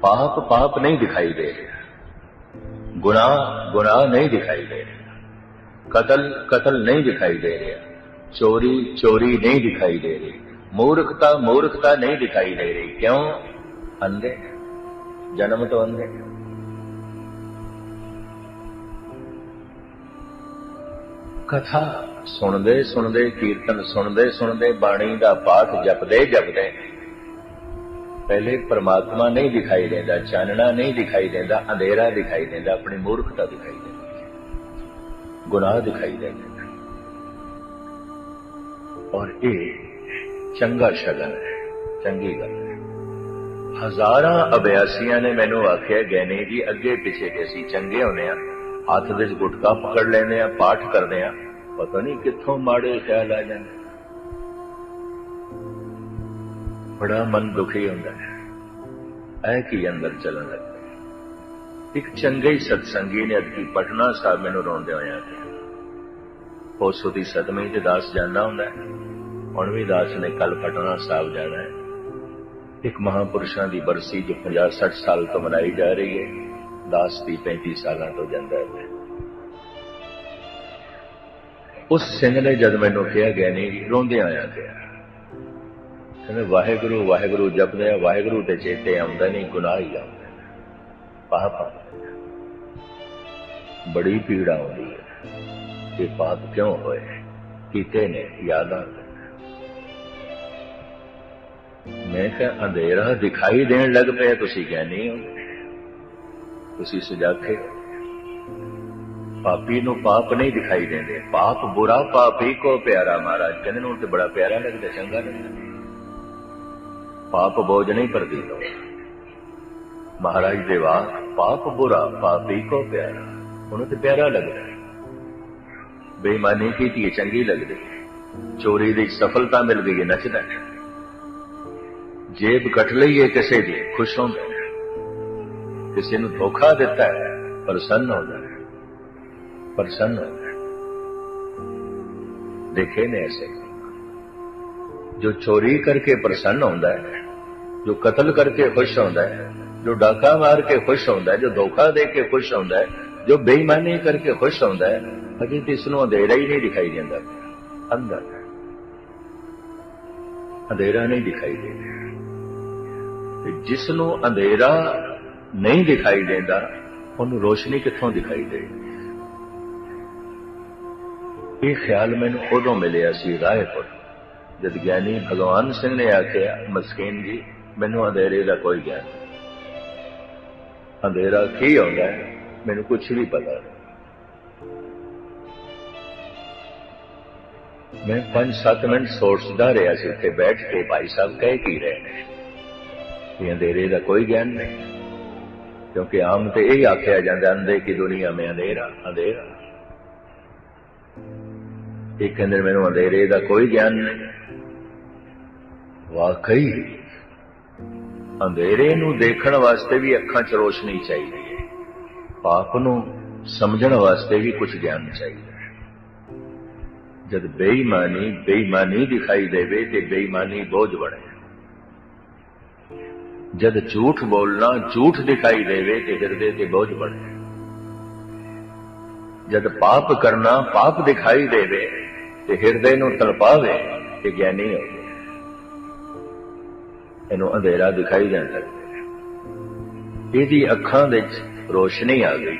ਪਾਪ ਪਾਪ ਨਹੀਂ ਦਿਖਾਈ ਦੇ ਰਿਹਾ। ਗੁਨਾਹ ਗੁਨਾਹ ਨਹੀਂ ਦਿਖਾਈ ਦੇ ਰਿਹਾ। ਕਤਲ ਕਤਲ ਨਹੀਂ ਦਿਖਾਈ ਦੇ ਰਿਹਾ। ਚੋਰੀ ਚੋਰੀ ਨਹੀਂ ਦਿਖਾਈ ਦੇ ਰਹੀ। ਮੂਰਖਤਾ ਮੂਰਖਤਾ ਨਹੀਂ ਦਿਖਾਈ ਦੇ ਰਹੀ। ਕਿਉਂ? ਅੰਧੇ ਜਨਮ ਤੋਂ ਅੰਧੇ ਕਥਾ ਸੁਣਦੇ ਸੁਣਦੇ, ਕੀਰਤਨ ਸੁਣਦੇ ਸੁਣਦੇ ਬਾਣੀ ਦਾ ਪਾਠ ਜਪਦੇ ਜਪਦੇ ਪਹਿਲੇ ਪਰਮਾਤਮਾ ਨਹੀਂ ਦਿਖਾਈ ਦਿੰਦਾ, ਚਾਨਣਾ ਨਹੀਂ ਦਿਖਾਈ ਦਿੰਦਾ, ਅੰਧੇਰਾ ਦਿਖਾਈ ਦਿੰਦਾ, ਆਪਣੀ ਮੂਰਖਤਾ ਦਿਖਾਈ ਦਿੰਦੀ ਗੁਨਾਹ ਦਿਖਾਈ ਦਿੰਦਾ ਔਰ ਇਹ ਚੰਗਾ ਸ਼ਗਨ ਹੈ, ਚੰਗੀ ਗੱਲ ਹੈ। ਹਜ਼ਾਰਾਂ ਅਭਿਆਸੀਆਂ ਨੇ ਮੈਨੂੰ ਆਖਿਆ ਗੈਨੇ ਜੀ, ਅੱਗੇ ਪਿੱਛੇ ਤੇ ਅਸੀਂ ਚੰਗੇ ਹੁੰਦੇ ਆ ਹੱਥ ਵਿੱਚ ਗੁਟਕਾ ਪਕੜ ਲੈਂਦੇ ਆ ਪਾਠ ਕਰਦੇ ਆ ਪਤਾ ਨਹੀਂ ਕਿੱਥੋਂ ਮਾੜੇ ਖਿਆਲ ਆ ਜਾਂਦੇ। ਬੜਾ ਮਨ ਦੁਖੀ ਹੁੰਦਾ ਹੈ। ਐ ਕੀ ਅੰਦਰ ਚੱਲਣ ਲੱਗਦਾ ਇੱਕ ਚੰਗੇ ਸਤਸੰਗੀ ਨੇ ਅਦਕੀ ਪਟਨਾ ਸਾਹਿਬ ਮੈਨੂੰ ਰੋਂਦੇ ਹੋਇਆ ਕਿਹਾ। ਉਸ ਦੀ ਸਦਮੇ ਤੇ ਦਾਸ ਜਾਂਦਾ ਹੁੰਦਾ ਹੈ। ਹੁਣ ਵੀ ਦਾਸ ਨੇ ਕੱਲ ਪਟਨਾ ਸਾਹਿਬ ਜਾਣਾ ਹੈ। ਇੱਕ ਮਹਾਪੁਰਸ਼ਾਂ ਦੀ ਬਰਸੀ ਜੋ 50 60 ਸਾਲ ਤੋਂ ਮਨਾਈ ਜਾ ਰਹੀ ਹੈ, ਦਾਸ ਦੀ 35 ਸਾਲਾਂ ਤੋਂ ਜਾਂਦਾ ਹੈ। ਉਸ ਸਿੰਘ ਨੇ ਜਦ ਮੈਨੂੰ ਕਿਹਾ ਗਿਆ ਨਹੀਂ ਰੋਂਦੇ ਆਇਆ ਗਿਆ ਕਹਿੰਦੇ, ਵਾਹਿਗੁਰੂ ਵਾਹਿਗੁਰੂ ਜਪਦੇ ਆ, ਵਾਹਿਗੁਰੂ ਤੇ ਚੇਤੇ ਆਉਂਦਾ ਨਹੀਂ, ਗੁਨਾਹ ਹੀ ਆਉਂਦਾ। ਪਾਪ ਬੜੀ ਪੀੜਾ ਆਉਂਦੀ ਹੈ। ਇਹ ਪਾਪ ਕਿਉਂ ਹੋਏ? ਕੀਤੇ ਨੇ, ਯਾਦਾਂ ਮੈਂ ਕਿਹਾ, ਅੰਧੇਰਾ ਦਿਖਾਈ ਦੇਣ ਲੱਗ ਪਿਆ, ਤੁਸੀਂ ਗਿਆਨੀ ਹੋ। ਤੁਸੀਂ ਸੁਜਾਖੇ ਪਾਪੀ ਨੂੰ ਪਾਪ ਨਹੀਂ ਦਿਖਾਈ ਦਿੰਦੇ। ਪਾਪ ਬੁਰਾ ਪਾਪੀ ਕੋ ਪਿਆਰਾ ਮਹਾਰਾਜ। ਕਹਿੰਦੇ ਨੂੰ ਤੇ ਬੜਾ ਪਿਆਰਾ ਲੱਗਦਾ, ਚੰਗਾ ਲੱਗਦਾ। ਪਾਪ ਬੋਝ ਨਹੀਂ ਪ੍ਰਤੀਤ ਮਹਾਰਾਜ ਦੇ ਵਾਕ, ਪਾਪ ਬੁਰਾ, ਪਾਪੀ ਕੋ ਪਿਆਰਾ। ਉਹਨੂੰ ਤੇ ਪਿਆਰਾ ਲੱਗਦਾ ਬੇਈਮਾਨੀ ਕੀਤੀ ਚੰਗੀ ਲੱਗਦੀ ਚੋਰੀ ਦੀ ਸਫਲਤਾ ਮਿਲਦੀ ਹੈ, ਨੱਚਦਾ ਜੇਬ ਕੱਟ ਲਈਏ ਕਿਸੇ ਦੀ, ਖੁਸ਼ ਹੁੰਦਾ ਕਿਸੇ ਨੂੰ ਧੋਖਾ ਦਿੱਤਾ ਹੈ, ਪ੍ਰਸੰਨ ਹੁੰਦਾ ਪ੍ਰਸੰਨ ਹੁੰਦਾ ਦੇਖੇ ਨੇ ਐਸੇ। ਜੋ ਚੋਰੀ ਕਰਕੇ ਪ੍ਰਸੰਨ ਹੁੰਦਾ ਹੈ ਜੋ ਕਤਲ ਕਰਕੇ ਖੁਸ਼ ਹੁੰਦਾ ਹੈ, ਜੋ ਡਾਕਾ ਮਾਰ ਕੇ ਖੁਸ਼ ਹੁੰਦਾ ਹੈ, ਜੋ ਧੋਖਾ ਦੇ ਕੇ ਖੁਸ਼ ਹੁੰਦਾ ਹੈ, ਜੋ ਬੇਈਮਾਨੀ ਕਰਕੇ ਖੁਸ਼ ਹੁੰਦਾ ਹੈ, ਅਜੇ ਤੇ ਇਸ ਨੂੰ ਅੰਧੇਰਾ ਹੀ ਨਹੀਂ ਦਿਖਾਈ ਦਿੰਦਾ। ਅੰਦਰ ਅੰਧੇਰਾ ਨਹੀਂ ਦਿਖਾਈ ਦਿੰਦਾ। ਤੇ ਜਿਸ ਨੂੰ ਅੰਧੇਰਾ ਨਹੀਂ ਦਿਖਾਈ ਦਿੰਦਾ, ਉਹਨੂੰ ਰੋਸ਼ਨੀ ਕਿੱਥੋਂ ਦਿਖਾਈ ਦੇਗੀ ਇਹ ਖਿਆਲ ਮੈਨੂੰ ਉਦੋਂ ਮਿਲਿਆ ਸੀ ਰਾਏਪੁਰ, ਜਦ ਗਿਆਨੀ ਭਗਵਾਨ ਸਿੰਘ ਨੇ ਆਖਿਆ, ਮਸਕੀਨ ਜੀ ਮੈਨੂੰ ਅੰਧੇਰੇ ਦਾ ਕੋਈ ਗਿਆਨ ਅੰਧੇਰਾ ਕੀ ਹੁੰਦਾ ਹੈ, ਮੈਨੂੰ ਕੁਝ ਵੀ ਪਤਾ ਨਹੀਂ। ਮੈਂ 5-7 ਮਿੰਟ ਸੋਚਦਾ ਰਿਹਾ ਸੀ, ਉੱਥੇ ਬੈਠ ਕੇ ਭਾਈ ਸਾਹਿਬ ਕਹਿ ਕੀ ਰਹੇ ਨੇ ਕਿ ਅੰਧੇਰੇ ਦਾ ਕੋਈ ਗਿਆਨ ਨਹੀਂ। ਕਿਉਂਕਿ ਆਮ ਤੇ ਇਹ ਆਖਿਆ ਜਾਂਦਾ ਅੰਧੇ ਕੀ ਦੁਨੀਆ ਮੇਂ ਅੰਧੇਰਾ ਅੰਧੇਰਾ। ਇਹ ਕਹਿੰਦੇ ਮੈਨੂੰ ਅੰਧੇਰੇ ਦਾ ਕੋਈ ਗਿਆਨ ਨਹੀਂ। ਵਾਕਈ ਅੰਧੇਰੇ ਨੂੰ। ਦੇਖਣ ਵਾਸਤੇ ਵੀ ਅੱਖਾਂ 'ਚ ਰੋਸ਼ਨੀ ਚਾਹੀਦੀ ਹੈ। ਪਾਪ ਨੂੰ ਸਮਝਣ ਵਾਸਤੇ ਵੀ ਕੁਝ ਗਿਆਨ ਚਾਹੀਦਾ ਹੈ। ਜਦ ਬੇਈਮਾਨੀ ਬੇਈਮਾਨੀ ਦਿਖਾਈ ਦੇਵੇ ਤੇ ਬੇਈਮਾਨੀ ਬੋਝ ਬਣੇ। ਜਦ ਝੂਠ ਬੋਲਣਾ ਝੂਠ ਦਿਖਾਈ ਦੇਵੇ ਤੇ ਹਿਰਦੇ ਤੇ ਬੋਝ ਬਣੇ। ਜਦ ਪਾਪ ਕਰਨਾ ਪਾਪ ਦਿਖਾਈ ਦੇਵੇ ਤੇ ਹਿਰਦੇ ਨੂੰ ਤੜਪਾਵੇ ਤੇ ਗਿਆਨੀ ਹੋਵੇ। ਇਹਨੂੰ ਅੰਧੇਰਾ ਦਿਖਾਈ ਦੇਣ ਲੱਗ ਪਿਆ। ਇਹਦੀ ਅੱਖਾਂ ਵਿੱਚ ਰੋਸ਼ਨੀ ਆ ਗਈ।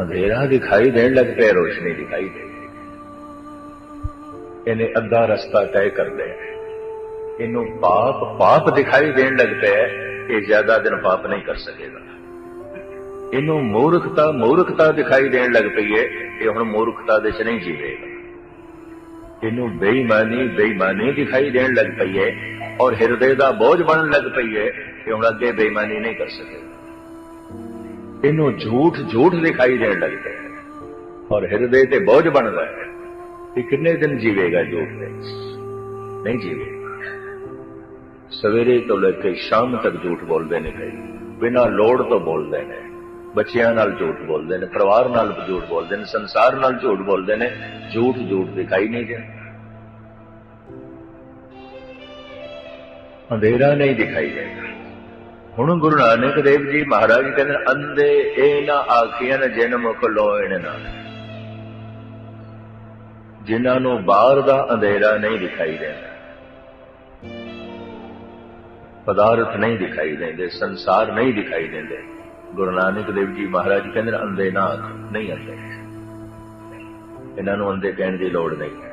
ਅੰਧੇਰਾ ਦਿਖਾਈ ਦੇਣ ਲੱਗ ਪਿਆ, ਰੋਸ਼ਨੀ ਦਿਖਾਈ ਦੇ ਇਹਨੇ ਅੱਧਾ ਰਸਤਾ ਤੈਅ ਕਰ ਲਿਆ। ਇਹਨੂੰ ਪਾਪ ਪਾਪ ਦਿਖਾਈ ਦੇਣ ਲੱਗ ਪਿਆ, ਇਹ ਜ਼ਿਆਦਾ ਦਿਨ ਪਾਪ ਨਹੀਂ ਕਰ ਸਕੇਗਾ। ਇਹਨੂੰ ਮੂਰਖਤਾ ਮੂਰਖਤਾ ਦਿਖਾਈ ਦੇਣ ਲੱਗ ਪਈ ਹੈ ਇਹ ਹੁਣ ਮੂਰਖਤਾ ਦੇ ਚ ਨਹੀਂ ਜੀਵੇਗਾ। ਇਹਨੂੰ ਬੇਈਮਾਨੀ ਬੇਈਮਾਨੀ ਦਿਖਾਈ ਦੇਣ ਲੱਗ ਪਈ ਹੈ ਔਰ ਹਿਰਦੇ ਦਾ ਬੋਝ ਬਣਨ ਲੱਗ ਪਈ ਹੈ ਕਿ ਹੁਣ ਅੱਗੇ ਬੇਈਮਾਨੀ ਨਹੀਂ ਕਰ ਸਕੇ। ਇਹਨੂੰ ਝੂਠ ਝੂਠ ਦਿਖਾਈ ਦੇਣ ਲੱਗ ਪਿਆ ਔਰ ਹਿਰਦੇ ਤੇ ਬੋਝ ਬਣਦਾ ਹੈ ਕਿ ਕਿੰਨੇ ਦਿਨ ਜੀਵੇਗਾ ਝੂਠ ਨਹੀਂ ਜੀਵੇਗਾ। ਸਵੇਰੇ ਤੋਂ ਲੈ ਕੇ ਸ਼ਾਮ ਤੱਕ ਝੂਠ ਬੋਲਦੇ ਨੇ ਕਈ ਬਿਨਾਂ ਲੋੜ ਤੋਂ ਬੋਲਦੇ ਨੇ। ਬੱਚਿਆਂ ਨਾਲ ਝੂਠ ਬੋਲਦੇ ਨੇ, ਪਰਿਵਾਰ ਨਾਲ ਝੂਠ ਬੋਲਦੇ ਨੇ, ਸੰਸਾਰ ਨਾਲ ਝੂਠ ਬੋਲਦੇ ਨੇ, ਝੂਠ ਝੂਠ ਦਿਖਾਈ ਨਹੀਂ ਦਿੰਦਾ। ਅੰਧੇਰਾ ਨਹੀਂ ਦਿਖਾਈ ਦਿੰਦਾ। ਹੁਣ ਗੁਰੂ ਨਾਨਕ ਦੇਵ ਜੀ ਮਹਾਰਾਜ ਕਹਿੰਦੇ ਅੰਦੇ ਇਹ ਨਾ ਆਖੀਆਂ ਜਿਨ ਮੁਖ ਲੋਇਣ ਨਾ। ਜਿਨ੍ਹਾਂ ਨੂੰ ਬਾਹਰ ਦਾ ਅੰਧੇਰਾ ਨਹੀਂ ਦਿਖਾਈ ਦਿੰਦਾ। ਪਦਾਰਥ ਨਹੀਂ ਦਿਖਾਈ ਦਿੰਦੇ, ਸੰਸਾਰ ਨਹੀਂ ਦਿਖਾਈ ਦਿੰਦੇ। ਗੁਰੂ ਨਾਨਕ ਦੇਵ ਜੀ ਮਹਾਰਾਜ ਕਹਿੰਦੇ ਅੰਦੇ ਨਾ ਨਹੀਂ ਅੰਦੇ ਇਹਨਾਂ ਨੂੰ ਅੰਦੇ ਕਹਿਣ ਦੀ ਲੋੜ ਨਹੀਂ ਹੈ।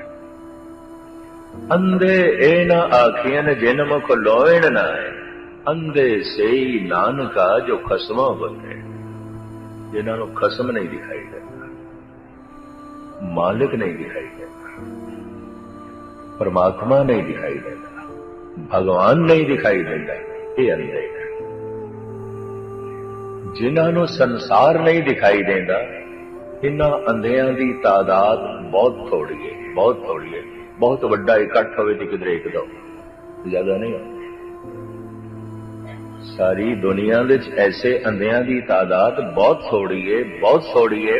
ਅੰਦੇ ਇਹ ਨਾ ਆਖੀਆਂ ਜਿਨ ਮੁਖ ਲੋਇਣ ਨਾ ਅੰਦੇ ਸਈ ਨਾਨਕਾ ਜੋ ਖਸਮਾ ਬੰਦੇ ਜਿਨ੍ਹਾਂ ਨੂੰ ਖਸਮ ਨਹੀਂ ਦਿਖਾਈ ਦਿੰਦਾ, ਮਾਲਕ ਨਹੀਂ ਦਿਖਾਈ ਦਿੰਦਾ, ਪਰਮਾਤਮਾ ਨਹੀਂ ਦਿਖਾਈ ਦਿੰਦਾ, ਭਗਵਾਨ ਨਹੀਂ ਦਿਖਾਈ ਦਿੰਦਾ, ਇਹ ਅੰਧੇ ਜਿਨ੍ਹਾਂ ਨੂੰ ਸੰਸਾਰ ਨਹੀਂ ਦਿਖਾਈ ਦਿੰਦਾ ਇਹਨਾਂ ਅੰਧਿਆਂ ਦੀ ਤਾਦਾਦ ਬਹੁਤ ਥੋੜੀ ਹੈ ਬਹੁਤ ਥੋੜੀ ਹੈ ਬਹੁਤ ਵੱਡਾ ਇਕੱਠ ਹੋਵੇ ਤੇ ਕਿਧਰੇ ਇੱਕ ਦੋ ਜ਼ਿਆਦਾ ਨਹੀਂ ਹੁੰਦਾ ਸਾਰੀ ਦੁਨੀਆ ਵਿੱਚ ਐਸੇ ਅੰਧਿਆਂ ਦੀ ਤਾਦਾਦ ਬਹੁਤ ਥੋੜੀ ਹੈ ਬਹੁਤ ਥੋੜੀ ਹੈ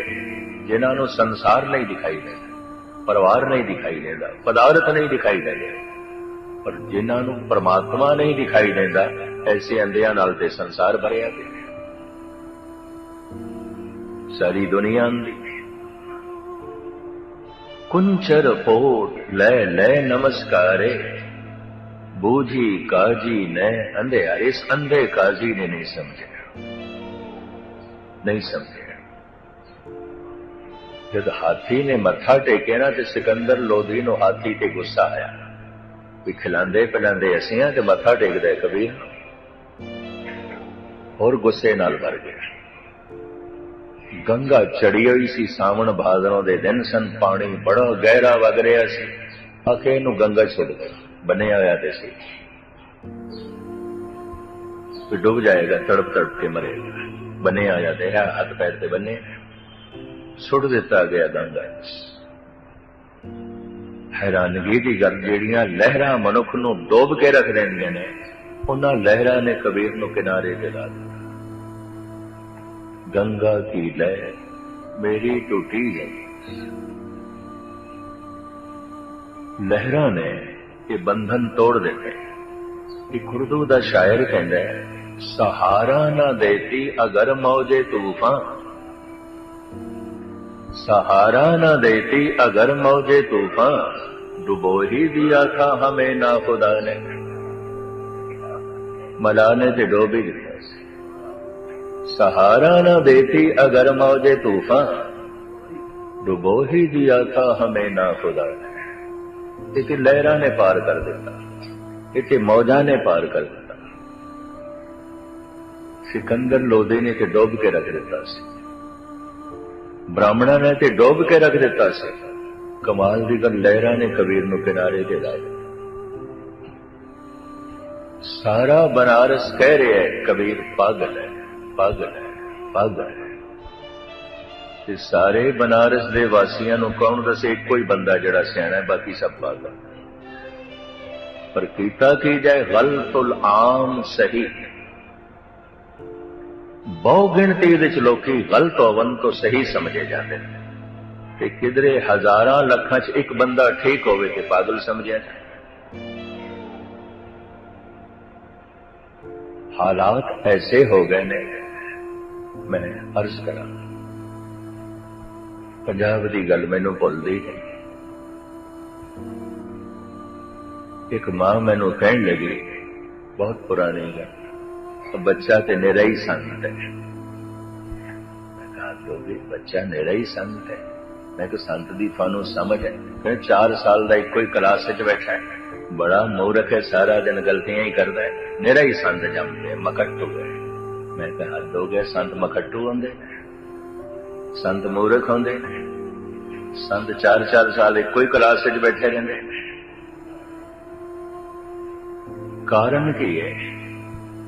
ਜਿਨ੍ਹਾਂ ਨੂੰ ਸੰਸਾਰ ਨਹੀਂ ਦਿਖਾਈ ਦਿੰਦਾ, ਪਰਿਵਾਰ ਨਹੀਂ ਦਿਖਾਈ ਦਿੰਦਾ, ਪਦਾਰਥ ਨਹੀਂ ਦਿਖਾਈ ਦਿੰਦਾ। ਪਰ ਜਿਨ੍ਹਾਂ ਨੂੰ ਪਰਮਾਤਮਾ ਨਹੀਂ ਦਿਖਾਈ ਦਿੰਦਾ, ਐਸੇ ਅੰਧਿਆਂ ਨਾਲ ਤੇ ਸੰਸਾਰ ਭਰਿਆ ਪਿਆ। ਸਾਰੀ ਦੁਨੀਆ ਅੰਧੀ ਕੁੰਚਰ ਪੋਟ ਲੈ ਲੈ ਨਮਸਕਾਰੇ ਬੂਝੀ ਕਾਜੀ ਨੇ ਅੰਧਿਆ ਇਸ ਅੰਧੇ ਕਾਜੀ ਨੇ ਨਹੀਂ ਸਮਝਿਆ ਨਹੀਂ ਸਮਝਿਆ ਜਦ ਹਾਥੀ ਨੇ ਮੱਥਾ ਟੇਕਿਆ ਨਾ ਤੇ ਸਿਕੰਦਰ ਲੋਧੀ ਨੂੰ ਹਾਥੀ ਤੇ ਗੁੱਸਾ ਆਇਆ ਵੀ ਖਿਲਾਉਂਦੇ ਪਿਲਾਉਂਦੇ ਅਸੀਂ ਆ ਤੇ ਮੱਥਾ ਟੇਕਦਾ ਕਬੀਰ ਹੋਰ ਗੁੱਸੇ ਨਾਲ ਭਰ ਗਿਆ ਗੰਗਾ ਚੜੀ ਹੋਈ ਸੀ, ਸਾਵਣ ਭਾਦਰੋਂ ਦੇ ਦਿਨ ਸਨ, ਪਾਣੀ ਬੜਾ ਗਹਿਰਾ ਵਗ ਰਿਹਾ ਸੀ। ਆਖੇ ਇਹਨੂੰ ਗੰਗਾ ਛੁੱਟ ਗਈ ਬਣਿਆ ਹੋਇਆ ਤੇ ਸੀ। ਵੀ ਡੁੱਬ ਜਾਏਗਾ, ਤੜਪ ਤੜਪ ਕੇ ਮਰੇਗਾ। ਬਣਿਆ ਹੋਇਆ ਤੇ ਹੈ, ਹੱਥ ਪੈਰ ਤੇ ਬੰਨੇ ਸੁੱਟ ਦਿੱਤਾ ਗਿਆ ਗੰਗਾ। ਹੈਰਾਨਗੀ ਦੀ ਗੱਲ, ਜਿਹੜੀਆਂ ਲਹਿਰਾਂ ਮਨੁੱਖ ਨੂੰ ਡੋਬ ਕੇ ਰੱਖ ਦਿੰਦੀਆਂ ਨੇ, ਉਹਨਾਂ ਲਹਿਰਾਂ ਨੇ ਕਬੀਰ ਨੂੰ ਕਿਨਾਰੇ ਤੇ ਲਾ ਦਿੱਤਾ। ਗੰਗਾ ਕੀ ਲਹਿਰ ਮੇਰੀ ਟੁੱਟੀ ਹੈ ਲਹਿਰਾਂ ਨੇ ਇਹ ਬੰਧਨ ਤੋੜ ਦਿੱਤੇ ਇੱਕ ਉਰਦੂ ਦਾ ਸ਼ਾਇਰ ਕਹਿੰਦਾ ਹੈ ਸਹਾਰਾ ਨਾ ਦੇਤੀ ਅਗਰ ਮੌਜੇ ਤੂਫਾਨ सहारा न देती अगर मौजे तूफान डुबो ही दिया था हमें ना खुदा ने मला ने ते डोब ही दिया سہارا نہ دیتی اگر موج طوفاں ڈبو ہی دیا تھا ہمیں نہ خدا۔ اسے لہرا نے پار کر دیتا۔ اسے موجا نے پار کر دیتا۔ سکندر لودے نے تے ڈوب کے رکھ دیتا سی۔ براہمنا نے تے ڈوب کے رکھ دیتا سی۔ کمال دی گل لہرا نے کبیر نو کنارے تے لا سارا بنارس کہہ رہے ہیں، کبیر پاگل ہے۔ ਪਾਗਲ ਹੈ ਪਾਗਲ ਹੈ। ਤੇ ਸਾਰੇ ਬਨਾਰਸ ਦੇ ਵਾਸੀਆਂ ਨੂੰ ਕੌਣ ਦੱਸੇ? ਇੱਕੋ ਹੀ ਬੰਦਾ ਜਿਹੜਾ ਸਿਆਣਾ ਹੈ, ਬਾਕੀ ਸਭ ਪਾਗਲ ਪਰ ਕੀਤਾ ਕੀ ਜਾਏ? ਗਲਤੁਲ ਆਮ ਸਹੀ। ਬਹੁ ਗਿਣਤੀ ਵਿੱਚ ਲੋਕੀ ਗਲਤ ਹੋਵਨ ਤੋਂ ਸਹੀ ਸਮਝੇ ਜਾਂਦੇ ਨੇ। ਤੇ ਕਿਧਰੇ ਹਜ਼ਾਰਾਂ ਲੱਖਾਂ 'ਚ ਇੱਕ ਬੰਦਾ ਠੀਕ ਹੋਵੇ ਤੇ ਪਾਗਲ ਸਮਝਿਆ ਹਾਲਾਤ ਐਸੇ ਹੋ ਗਏ ਨੇ ਮੈਂ ਅਰਜ਼ ਕਰਾਂ। ਪੰਜਾਬ ਦੀ ਗੱਲ ਮੈਨੂੰ ਭੁੱਲਦੀ ਹੈ ਇੱਕ ਮਾਂ ਮੈਨੂੰ ਕਹਿਣ ਲੱਗੀ, ਬਹੁਤ ਪੁਰਾਣੀ ਗੱਲ ਬੱਚਾ ਤੇ ਨਿਰਾ ਹੀ ਸੰਤ ਹੈ। ਮੈਂ ਕਹਾ ਦੋਗੇ ਬੱਚਾ ਨਿਰਾ ਹੀ ਸੰਤ ਹੈ, ਮੈਂ ਕਿ ਸੰਤ ਦੀ ਤੁਹਾਨੂੰ ਸਮਝ ਹੈ। ਕਿ 4 ਸਾਲ ਦਾ ਇੱਕੋ ਹੀ ਕਲਾਸ ਵਿੱਚ ਬੈਠਾ ਹੈ। ਬੜਾ ਮੂਰਖ ਹੈ, ਸਾਰਾ ਦਿਨ ਗਲਤੀਆਂ ਹੀ ਕਰਦਾ ਹੈ। ਨਿਰਾ ਹੀ ਸੰਤ ਜੰਮਦੇ ਮਕਟੂ ਹੈ ਮੈਂ ਕਿਹਾ ਹੱਦ ਹੋ ਗਿਆ, ਸੰਤ ਮਖੱਟੂ ਹੁੰਦੇ ਸੰਤ ਮੂਰਖ ਹੁੰਦੇ ਸੰਤ 4-4 ਸਾਲ ਇੱਕੋ ਹੀ ਕਲਾਸ ਵਿੱਚ ਬੈਠੇ ਰਹਿੰਦੇ ਕਾਰਨ ਕੀ ਹੈ?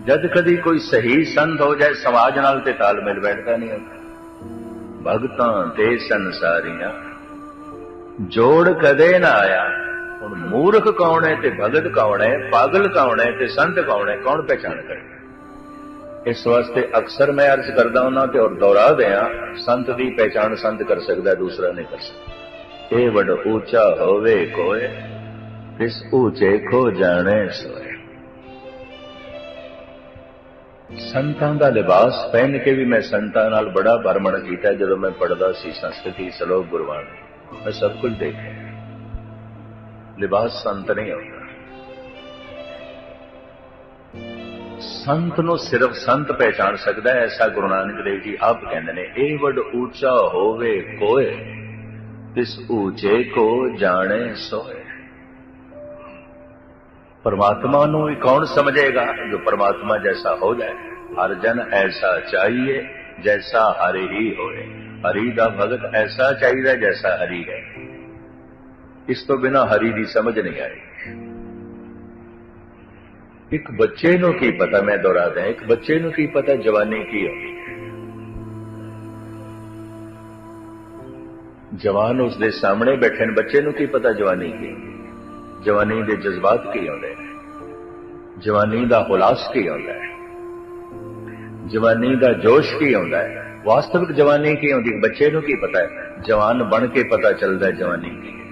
ਜਦ ਕਦੀ ਕੋਈ ਸਹੀ ਸੰਤ ਹੋ ਜਾਏ, ਸਮਾਜ ਨਾਲ ਤੇ ਤਾਲਮੇਲ ਬੈਠਦਾ ਨਹੀਂ ਹੁੰਦਾ। ਭਗਤਾਂ ਤੇ ਸੰਸਾਰੀਆਂ, ਜੋੜ ਕਦੇ ਨਾ ਆਇਆ। ਹੁਣ ਮੂਰਖ ਕੌਣ ਹੈ ਤੇ ਭਗਤ ਕੌਣ ਹੈ, ਪਾਗਲ ਕੌਣ ਹੈ ਤੇ ਸੰਤ ਕੌਣ ਹੈ, ਕੌਣ ਪਹਿਚਾਣ ਕਰੇ ਇਸ ਵਾਸਤੇ ਅਕਸਰ ਮੈਂ ਅਰਜ਼ ਕਰਦਾ ਹਾਂ ਤੇ ਔਰ ਦੁਹਰਾ ਦਿਆਂ ਸੰਤ ਦੀ ਪਹਿਚਾਨ ਸੰਤ ਕਰ ਸਕਦਾ, ਦੂਸਰਾ ਨਹੀਂ ਕਰ ਸਕਦਾ। ਇਹ ਵੱਡ ਉੱਚਾ ਹੋਵੇ ਕੋਏ, ਇਸ ਉੱਚੇ ਖੋ ਜਾਣੇ ਸੋਏ। ਸੰਤਾਂ ਦਾ ਲਿਬਾਸ ਪਹਿਨ ਕੇ ਵੀ ਮੈਂ ਸੰਤਾਂ ਨਾਲ ਬੜਾ ਭਰਮਣ ਕੀਤਾ ਜਦੋਂ ਮੈਂ ਪੜਦਾ ਸੀ ਸੰਸਕ੍ਰਿਤੀ ਸ਼ਲੋਕ ਗੁਰਬਾਣੀ। ਮੈਂ ਸਭ ਕੁਝ ਦੇਖਿਆ। ਲਿਬਾਸ ਸੰਤ ਨਹੀਂ ਹੁੰਦਾ ਸੰਤ ਨੂੰ ਸਿਰਫ ਸੰਤ ਪਹਿਚਾਨ ਸਕਦਾ ਹੈ, ਐਸਾ ਗੁਰੂ ਨਾਨਕ ਦੇਵ ਜੀ ਆਪ ਕਹਿੰਦੇ ਨੇ, ਇਹ ਵੱਡ ਉੱਚਾ ਹੋਵੇ ਕੋਏ ਇਸ ਉੱਚੇ ਕੋ ਜਾਣੇ ਸੋਏ। ਪਰਮਾਤਮਾ ਨੂੰ ਹੀ ਕੌਣ ਸਮਝੇਗਾ? ਜੋ ਪਰਮਾਤਮਾ ਜੈਸਾ ਹੋ ਜਾਏ, ਹਰ ਜਨ ਐਸਾ ਚਾਹੀਏ, ਜੈਸਾ ਹਰੀ ਹੀ ਹੋਏ। ਹਰੀ ਦਾ ਭਗਤ ਐਸਾ ਚਾਹੀਦਾ ਜੈਸਾ ਹਰੀ ਹੈ। ਇਸ ਤੋਂ ਬਿਨਾ ਹਰੀ ਦੀ ਸਮਝ ਨਹੀਂ ਆਏ ਇੱਕ ਬੱਚੇ ਨੂੰ ਕੀ ਪਤਾ? ਮੈਂ ਦੁਹਰਾਦਾ ਇੱਕ ਬੱਚੇ ਨੂੰ ਕੀ ਪਤਾ ਜਵਾਨੀ ਕੀ ਹੁੰਦੀ ਜਵਾਨ ਉਸ ਦੇ ਸਾਹਮਣੇ ਬੈਠੇ ਨੇ, ਬੱਚੇ ਨੂੰ ਕੀ ਪਤਾ ਜਵਾਨੀ ਕੀ ਜਵਾਨੀ ਦੇ ਜਜ਼ਬਾਤ ਕੀ ਹੁੰਦੇ ਨੇ? ਜਵਾਨੀ ਦਾ ਹੁਲਾਸ ਕੀ ਹੁੰਦਾ ਹੈ? ਜਵਾਨੀ ਦਾ ਜੋਸ਼ ਕੀ ਹੁੰਦਾ ਹੈ? ਵਾਸਤਵਿਕ ਜਵਾਨੀ ਕੀ ਹੁੰਦੀ ਬੱਚੇ ਨੂੰ ਕੀ ਪਤਾ ਹੈ? ਜਵਾਨ ਬਣ ਕੇ ਪਤਾ ਚੱਲਦਾ ਹੈ ਜਵਾਨੀ ਕੀ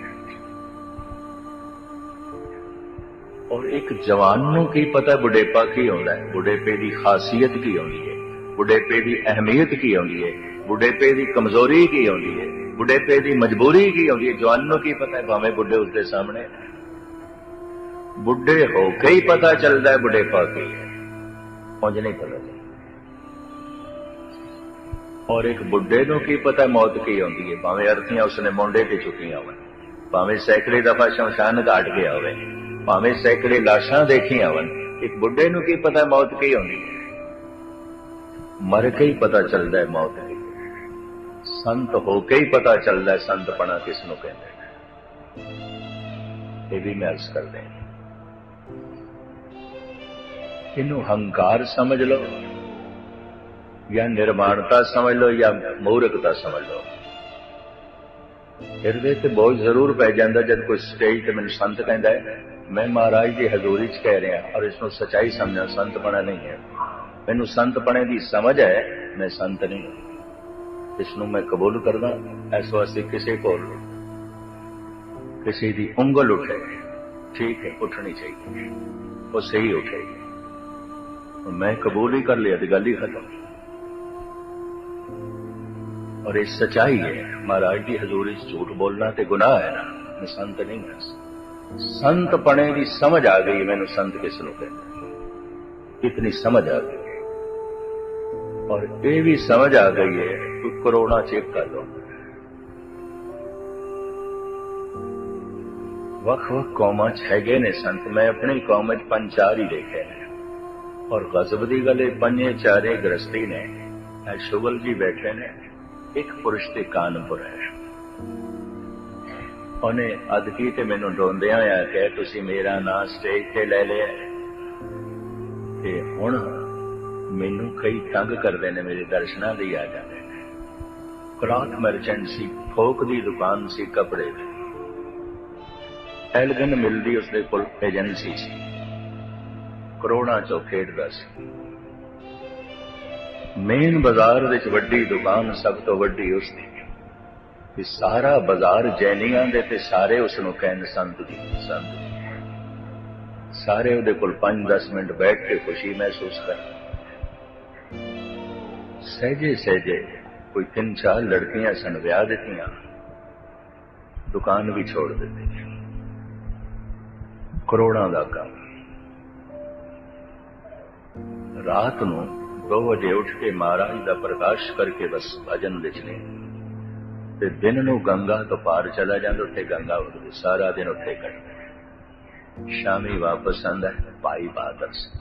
ਔਰ ਇੱਕ ਜਵਾਨ ਨੂੰ ਕੀ ਪਤਾ ਬੁਢੇਪਾ ਕੀ ਹੁੰਦਾ ਹੈ? ਬੁਢੇਪੇ ਦੀ ਖਾਸੀਅਤ ਕੀ ਹੁੰਦੀ ਹੈ? ਬੁਢੇਪੇ ਦੀ ਅਹਿਮੀਅਤ ਕੀ ਹੁੰਦੀ ਹੈ? ਬੁਢੇਪੇ ਦੀ ਕਮਜ਼ੋਰੀ ਕੀ ਹੁੰਦੀ ਹੈ? ਬੁਢੇਪੇ ਦੀ ਮਜਬੂਰੀ ਕੀ ਹੁੰਦੀ ਹੈ? ਜਵਾਨ ਨੂੰ ਕੀ ਪਤਾ ਹੈ ਭਾਵੇਂ ਬੁੱਢੇ ਉਸਦੇ ਸਾਹਮਣੇ ਬੁੱਢੇ ਹੋ ਕੇ ਹੀ ਪਤਾ ਚੱਲਦਾ ਹੈ ਬੁਢੇਪਾ ਕੀ ਹੈ। ਪਹੁੰਚ ਨਹੀਂ ਪਤਾ ਔਰ ਇੱਕ ਬੁੱਢੇ ਨੂੰ ਕੀ ਪਤਾ ਮੌਤ ਕੀ ਹੁੰਦੀ ਹੈ? ਭਾਵੇਂ ਅਰਥੀਆਂ ਉਸਨੇ ਮੁੰਡੇ ਤੇ ਚੁੱਕੀਆਂ ਹੋਣ, ਭਾਵੇਂ ਸੈਕੜੇ ਦਫਾ ਸ਼ਮਸ਼ਾਨ ਘਾਟ ਗਿਆ ਹੋਵੇ। ਭਾਵੇਂ ਸੈਕੜੇ ਲਾਸ਼ਾਂ ਦੇਖੀਆਂ ਵਨ ਇੱਕ ਬੁੱਢੇ ਨੂੰ ਕੀ ਪਤਾ ਮੌਤ ਕੀ ਆਉਂਦੀ? ਹੈ ਮਰ ਕੇ ਹੀ ਪਤਾ ਚੱਲਦਾ ਹੈ ਮੌਤ ਕੀ ਸੰਤ ਹੋ ਕੇ ਹੀ ਪਤਾ ਚੱਲਦਾ ਹੈ ਸੰਤਪਣਾ ਕਿਸ ਨੂੰ ਕਹਿੰਦੇ ਇਹ ਵੀ ਮੈਂ ਅਰਜ਼ ਕਰਦੇ ਇਹਨੂੰ ਹੰਕਾਰ ਸਮਝ ਲਓ, ਜਾਂ ਨਿਰਮਾਣਤਾ ਸਮਝ ਲਓ, ਜਾਂ ਮੂਰਖਤਾ ਸਮਝ ਲਓ। ਹਿਰਦੇ ਤੇ ਬਹੁਤ ਜ਼ਰੂਰ ਪੈ ਜਾਂਦਾ ਜਦ ਕੋਈ ਸਟੇਜ ਤੇ ਮੈਨੂੰ ਸੰਤ ਕਹਿੰਦਾ ਹੈ। ਮੈਂ ਮਹਾਰਾਜ ਦੀ ਹਜ਼ੂਰੀ 'ਚ ਕਹਿ ਰਿਹਾ ਔਰ ਇਸ ਨੂੰ ਸਚਾਈ ਸਮਝਣਾ ਸੰਤ ਬਣਾ ਨਹੀਂ ਹੈ ਮੈਨੂੰ ਸੰਤ ਬਣੇ ਦੀ ਸਮਝ ਹੈ ਮੈਂ ਸੰਤ ਨਹੀਂ ਇਸ ਨੂੰ ਮੈਂ ਕਬੂਲ ਕਰਦਾ ਇਸ ਵਾਸਤੇ ਕਿਸੇ ਕੋਲ ਕਿਸੇ ਦੀ ਉਂਗਲ ਉਠੇ ਠੀਕ ਹੈ ਉੱਠਣੀ ਚਾਹੀਦੀ ਉਹ ਸਹੀ ਉਠੇਗੀ ਮੈਂ ਕਬੂਲ ਹੀ ਕਰ ਲਿਆ ਤੇ ਗੱਲ ਹੀ ਖਤਮ ਔਰ ਇਹ ਸਚਾਈ ਹੈ ਮਹਾਰਾਜ ਦੀ ਹਜ਼ੂਰੀ 'ਚ ਝੂਠ ਬੋਲਣਾ ਤੇ ਗੁਨਾਹ ਹੈ ਨਾ ਮੈਂ ਸੰਤ ਨਹੀਂ ਹਾਂ ਸੰਤ ਪਣੇ ਦੀ ਸਮਝ ਆ ਗਈ, ਮੈਨੂੰ ਸੰਤ ਕਿਸ ਨੂੰ ਕਹਿੰਦੇ ਇਤਨੀ ਸਮਝ ਆ ਗਈ। ਔਰ ਇਹ ਵੀ ਸਮਝ ਆ ਗਈ ਹੈ ਕਿ ਕਰੋਨਾ ਚੈੱਕ ਕਰ ਲਓ ਵੱਖ ਵੱਖ ਕੌਮਾਂ 'ਚ ਹੈਗੇ ਨੇ ਸੰਤ। ਮੈਂ ਆਪਣੀ ਕੌਮ 'ਚ ਪੰਜ ਚਾਰ ਹੀ ਦੇਖੇ ਨੇ। ਔਰ ਗਜ਼ਬ ਦੀ ਗਲੇ ਪੰਜੇ ਚਾਰੇ ਗ੍ਰਸਤੀ ਨੇ। ਐ ਸ਼ੁਗਲ ਜੀ ਬੈਠੇ ਨੇ। ਇੱਕ ਪੁਰਸ਼ ਤੇ ਕਾਨਪੁਰ ਹੈ। ਉਹਨੇ ਅਦਕੀ ਤੇ ਮੈਨੂੰ ਰੋਂਦਿਆਂ ਹੋਇਆ ਕਿ ਤੁਸੀਂ ਮੇਰਾ ਨਾਂ ਸਟੇਜ ਤੇ ਲੈ ਲਿਆ ਤੇ ਹੁਣ ਮੈਨੂੰ ਕਈ ਤੰਗ ਕਰਦੇ ਨੇ, ਮੇਰੇ ਦਰਸ਼ਨਾਂ ਲਈ ਆ ਜਾਂਦੇ ਨੇ। ਕਲਾਥ ਮਰਚੈਂਟ ਸੀ, ਫੋਕ ਦੀ ਦੁਕਾਨ ਸੀ, ਕੱਪੜੇ ਦੀ। ਐਲਗਨ ਮਿਲਦੀ ਉਸਦੇ ਕੋਲ ਏਜੰਸੀ ਸੀ। ਕਰੋੜਾਂ ਚੋਂ ਖੇਡਦਾ ਸੀ। ਮੇਨ ਬਾਜ਼ਾਰ ਵਿੱਚ ਵੱਡੀ ਦੁਕਾਨ ਸਭ ਤੋਂ ਵੱਡੀ ਉਸ ਦੀ ਤੇ ਸਾਰਾ ਬਾਜ਼ਾਰ ਜੈਨੀਆਂ ਦੇ ਤੇ ਸਾਰੇ ਉਸ ਨੂੰ ਕਹਿਣ ਸੰਤ ਜੀ, ਸੰਤ ਸਾਰੇ ਉਹਦੇ ਕੋਲ 5-10 ਮਿੰਟ ਬੈਠ ਕੇ ਖੁਸ਼ੀ ਮਹਿਸੂਸ ਕਰ ਸਹਜੇ ਸਹਜੇ ਕੋਈ ਤਿੰਨ ਚਾਰ ਲੜਕੀਆਂ ਸਨ ਵਿਆਹ ਦਿੱਤੀਆਂ। ਦੁਕਾਨ ਵੀ ਛੋੜ ਦਿੱਤੀ। ਕਰੋੜਾਂ ਦਾ ਕੰਮ। ਰਾਤ ਨੂੰ 2 ਵਜੇ ਉੱਠ ਕੇ ਮਹਾਰਾਜ ਦਾ ਪ੍ਰਕਾਸ਼ ਕਰਕੇ ਬਸ ਭਜਨ ਵਿੱਚ ਨੇ ਤੇ ਦਿਨ ਨੂੰ ਗੰਗਾ ਤੋਂ ਪਾਰ ਚਲਾ ਜਾਂਦਾ, ਉੱਥੇ ਗੰਗਾ ਉੱਠਦੀ ਸਾਰਾ ਦਿਨ ਉੱਥੇ ਕੱਢਦਾ ਸ਼ਾਮੀ ਵਾਪਸ ਆਂਦਾ ਭਾਈ ਬਾਦਰ ਸਿੰਘ।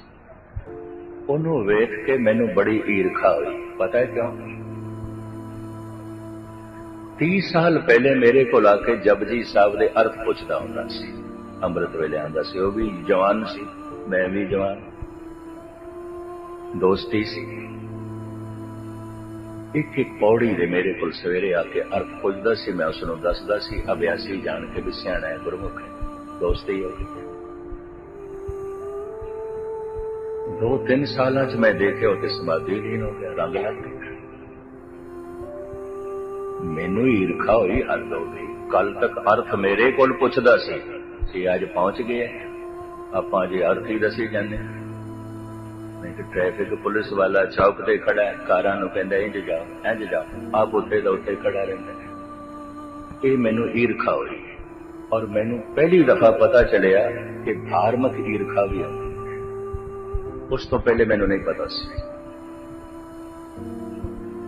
ਉਹਨੂੰ ਵੇਖ ਕੇ ਮੈਨੂੰ ਬੜੀ ਈਰਖਾ ਹੋਈ। ਪਤਾ ਹੈ ਕਿਉਂ? 30 ਸਾਲ ਪਹਿਲੇ ਮੇਰੇ ਕੋਲ ਆ ਕੇ ਜਪਜੀ ਸਾਹਿਬ ਦੇ ਅਰਥ ਪੁੱਛਦਾ ਹੁੰਦਾ ਸੀ। ਅੰਮ੍ਰਿਤ ਵੇਲੇ ਆਂਦਾ ਸੀ, ਉਹ ਵੀ ਜਵਾਨ ਸੀ, ਮੈਂ ਵੀ ਜਵਾਨ। ਦੋਸਤੀ ਸੀ। ਇੱਕ ਇੱਕ ਪੌੜੀ ਦੇ ਮੇਰੇ ਕੋਲ ਸਵੇਰੇ ਆ ਕੇ ਅਰਥ ਪੁੱਛਦਾ ਸੀ, ਮੈਂ ਉਸ ਨੂੰ ਦੱਸਦਾ ਸੀ ਅਭਿਆਸੀ ਜਾਣ ਕੇ ਵੀ ਸਿਆਣਾ ਹੈ, ਗੁਰਮੁਖ ਹੈ, ਦੋਸਤੀ ਹੋ ਗਈ ਦੋ ਤਿੰਨ ਸਾਲਾਂ ਚ ਮੈਂ ਦੇਖਿਆ ਉਹ ਤੇ ਸਮਾਧੀ ਲੀਨ ਹੋ ਗਿਆ ਰੰਗ ਲੱਗ ਗਿਆ। ਮੈਨੂੰ ਈਰਖਾ ਹੋਈ ਹੱਦ ਹੋ ਗਈ ਕੱਲ ਤੱਕ ਅਰਥ ਮੇਰੇ ਕੋਲ ਪੁੱਛਦਾ ਸੀ ਕਿ ਅੱਜ ਪਹੁੰਚ ਗਏ ਆਪਾਂ ਜੇ ਅਰਥ ਹੀ ਦੱਸੀ ਜਾਂਦੇ। ਹਾਂ ਨਹੀਂ ਕਿ ਟ੍ਰੈਫਿਕ ਪੁਲਿਸ ਵਾਲਾ ਚੌਕ ਤੇ ਖੜਾ ਹੈ, ਕਾਰਾਂ ਨੂੰ ਕਹਿੰਦਾ, ਇੰਜ ਜਾਓ ਇੰਜ ਜਾਓ। ਆਪ ਉੱਥੇ ਦਾ ਉੱਥੇ ਖੜਾ ਰਹਿੰਦਾ ਇਹ ਮੈਨੂੰ ਈਰਖਾ ਹੋਈ। ਔਰ ਮੈਨੂੰ ਪਹਿਲੀ ਦਫਾ ਪਤਾ ਚੱਲਿਆ ਕਿ ਧਾਰਮਿਕ ਈਰਖਾ ਵੀ ਹੈ। ਉਸ ਤੋਂ ਪਹਿਲੇ ਮੈਨੂੰ ਨਹੀਂ ਪਤਾ ਸੀ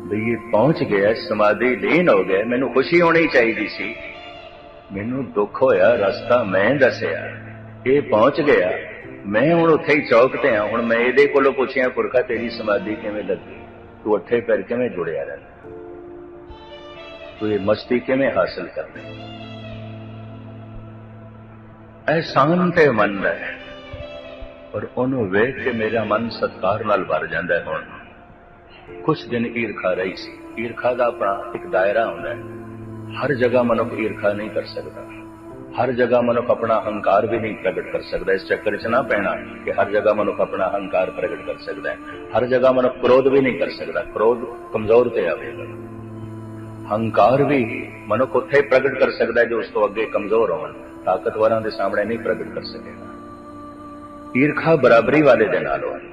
ਵੀ ਇਹ ਪਹੁੰਚ ਗਿਆ, ਸਮਾਧੀ ਲੀਨ ਹੋ ਗਿਆ, ਮੈਨੂੰ ਖੁਸ਼ੀ ਹੋਣੀ ਚਾਹੀਦੀ ਸੀ। ਮੈਨੂੰ ਦੁੱਖ ਹੋਇਆ, ਰਸਤਾ ਮੈਂ ਦੱਸਿਆ। ਇਹ ਪਹੁੰਚ ਗਿਆ। ਮੈਂ ਹੁਣ ਉੱਥੇ ਹੀ ਚੌਕ ਤੇ ਆ ਹੁਣ ਮੈਂ ਇਹਦੇ ਕੋਲੋਂ ਪੁੱਛਿਆ, ਪੁਰਖਾ ਤੇਰੀ ਸਮਾਧੀ ਕਿਵੇਂ ਲੱਗੀ? ਤੂੰ ਅੱਠੇ ਪੈਰ ਕਿਵੇਂ ਜੁੜਿਆ ਰਹਿੰਦਾ? ਤੂੰ ਇਹ ਮਸਤੀ ਕਿਵੇਂ ਹਾਸਲ ਕਰਨੀ ਅਹਿਸਾਨ ਤੇ ਮੰਨਦਾ ਹੈ ਔਰ ਉਹਨੂੰ ਵੇਖ ਕੇ ਮੇਰਾ ਮਨ ਸਤਕਾਰ ਨਾਲ ਭਰ ਜਾਂਦਾ ਹੈ ਹੁਣ। ਕੁਝ ਦਿਨ ਈਰਖਾ ਰਹੀ ਸੀ। ਈਰਖਾ ਦਾ ਆਪਣਾ ਇੱਕ ਦਾਇਰਾ ਹੁੰਦਾ ਹੈ। ਹਰ ਜਗ੍ਹਾ ਮਨੁੱਖ ਈਰਖਾ ਨਹੀਂ ਕਰ ਸਕਦਾ। ਹਰ ਜਗ੍ਹਾ ਮਨੁੱਖ ਆਪਣਾ ਹੰਕਾਰ ਵੀ ਨਹੀਂ ਪ੍ਰਗਟ ਕਰ ਸਕਦਾ। ਇਸ ਚੱਕਰ 'ਚ ਨਾ ਪੈਣਾ ਕਿ ਹਰ ਜਗ੍ਹਾ ਮਨੁੱਖ ਆਪਣਾ ਹੰਕਾਰ ਪ੍ਰਗਟ ਕਰ ਸਕਦਾ ਹੈ। ਹਰ ਜਗ੍ਹਾ ਮਨੁੱਖ ਕ੍ਰੋਧ ਵੀ ਨਹੀਂ ਕਰ ਸਕਦਾ। ਕ੍ਰੋਧ ਕਮਜ਼ੋਰ ਤੇ ਆਵੇਗਾ ਹੰਕਾਰ ਵੀ ਮਨੁੱਖ ਉੱਥੇ ਪ੍ਰਗਟ ਕਰ ਸਕਦਾ ਹੈ ਜੋ ਉਸ ਤੋਂ ਅੱਗੇ ਕਮਜ਼ੋਰ ਹੋਣ, ਤਾਕਤਵਰਾਂ ਦੇ ਸਾਹਮਣੇ ਨਹੀਂ ਪ੍ਰਗਟ ਕਰ ਸਕੇਗਾ ਈਰਖਾ ਬਰਾਬਰੀ ਵਾਲੇ ਦੇ ਨਾਲ ਹੋਣੀ।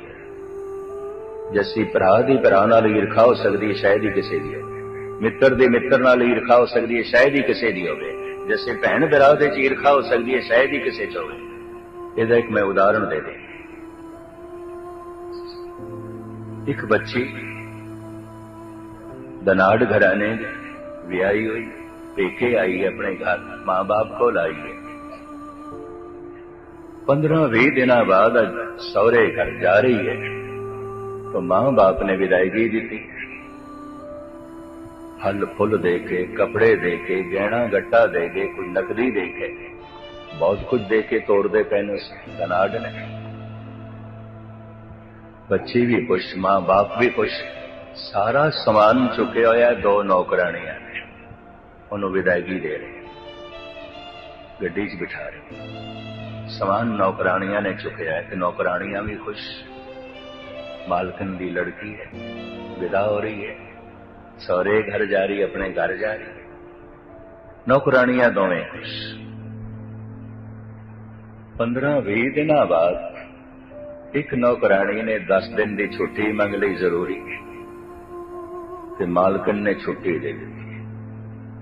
ਜੱਸੀ ਭਰਾ ਦੀ ਭਰਾ ਨਾਲ ਈਰਖਾ ਹੋ ਸਕਦੀ ਹੈ, ਸ਼ਾਇਦ ਹੀ ਕਿਸੇ ਦੀ ਹੋਵੇ। ਮਿੱਤਰ ਦੇ ਮਿੱਤਰ ਨਾਲ ਈਰਖਾ ਹੋ ਸਕਦੀ ਹੈ, ਸ਼ਾਇਦ ਹੀ ਕਿਸੇ ਦੀ ਹੋਵੇ। ਜੈਸੇ ਭੈਣ ਭਰਾ ਦੇ ਚ ਈਰਖਾ ਹੋ ਸਕਦੀ ਹੈ ਸ਼ਾਇਦ ਹੀ ਕਿਸੇ ਚ ਹੋਵੇ ਇਹਦਾ ਇੱਕ ਮੈਂ ਉਦਾਹਰਣ ਦੇ ਦੇ ਇੱਕ ਬੱਚੀ ਦਨਾੜ ਘਰਾਣੇ ਦੀ ਵਿਆਹੀ ਹੋਈ ਪੇਕੇ ਆਈ ਹੈ ਆਪਣੇ ਘਰ ਮਾਂ-ਬਾਪ ਕੋਲ ਆਈ ਹੈ 15-20 ਦਿਨਾਂ ਬਾਅਦ ਸਹੁਰੇ ਘਰ ਜਾ ਰਹੀ ਹੈ तो माँ बाप ने विदायगी दी थी फल फुल दे के कपड़े दे के गहना गट्टा दे के कोई नकदी दे के बहुत कुछ दे के तोड़ दे पैन उस कनाड ने बच्ची भी खुश माँ बाप भी खुश सारा समान चुके होया दो नौकरानियां ने ਉਹਨੂੰ ਵਿਦਾਇਗੀ ਦੇ ਰਹੇ ਗੱਡੀ 'ਚ ਬਿਠਾ ਰਹੇ ਸਮਾਨ ਨੌਕਰਾਨੀਆਂ ਨੇ ਚੁੱਕਿਆ ਹੈ ਤੇ ਨੌਕਰਾਨੀਆਂ ਵੀ ਖੁਸ਼ मालकन की लड़की है विदा हो रही है ਸਹੁਰੇ ਘਰ ਜਾ ਰਹੀ, ਆਪਣੇ ਘਰ ਜਾ ਰਹੀ। ਨੌਕਰਾਨੀਆਂ ਦੋਵੇਂ 15-20 ਦਿਨਾਂ ਬਾਅਦ ਇੱਕ ਨੌਕਰਾਨੀ ਨੇ 10 ਦਿਨ ਦੀ ਛੁੱਟੀ ਮੰਗ ਲਈ ਜ਼ਰੂਰੀ। ਤੇ ਮਾਲਕਨ ਨੇ ਛੁੱਟੀ ਦੇ ਦਿੱਤੀ।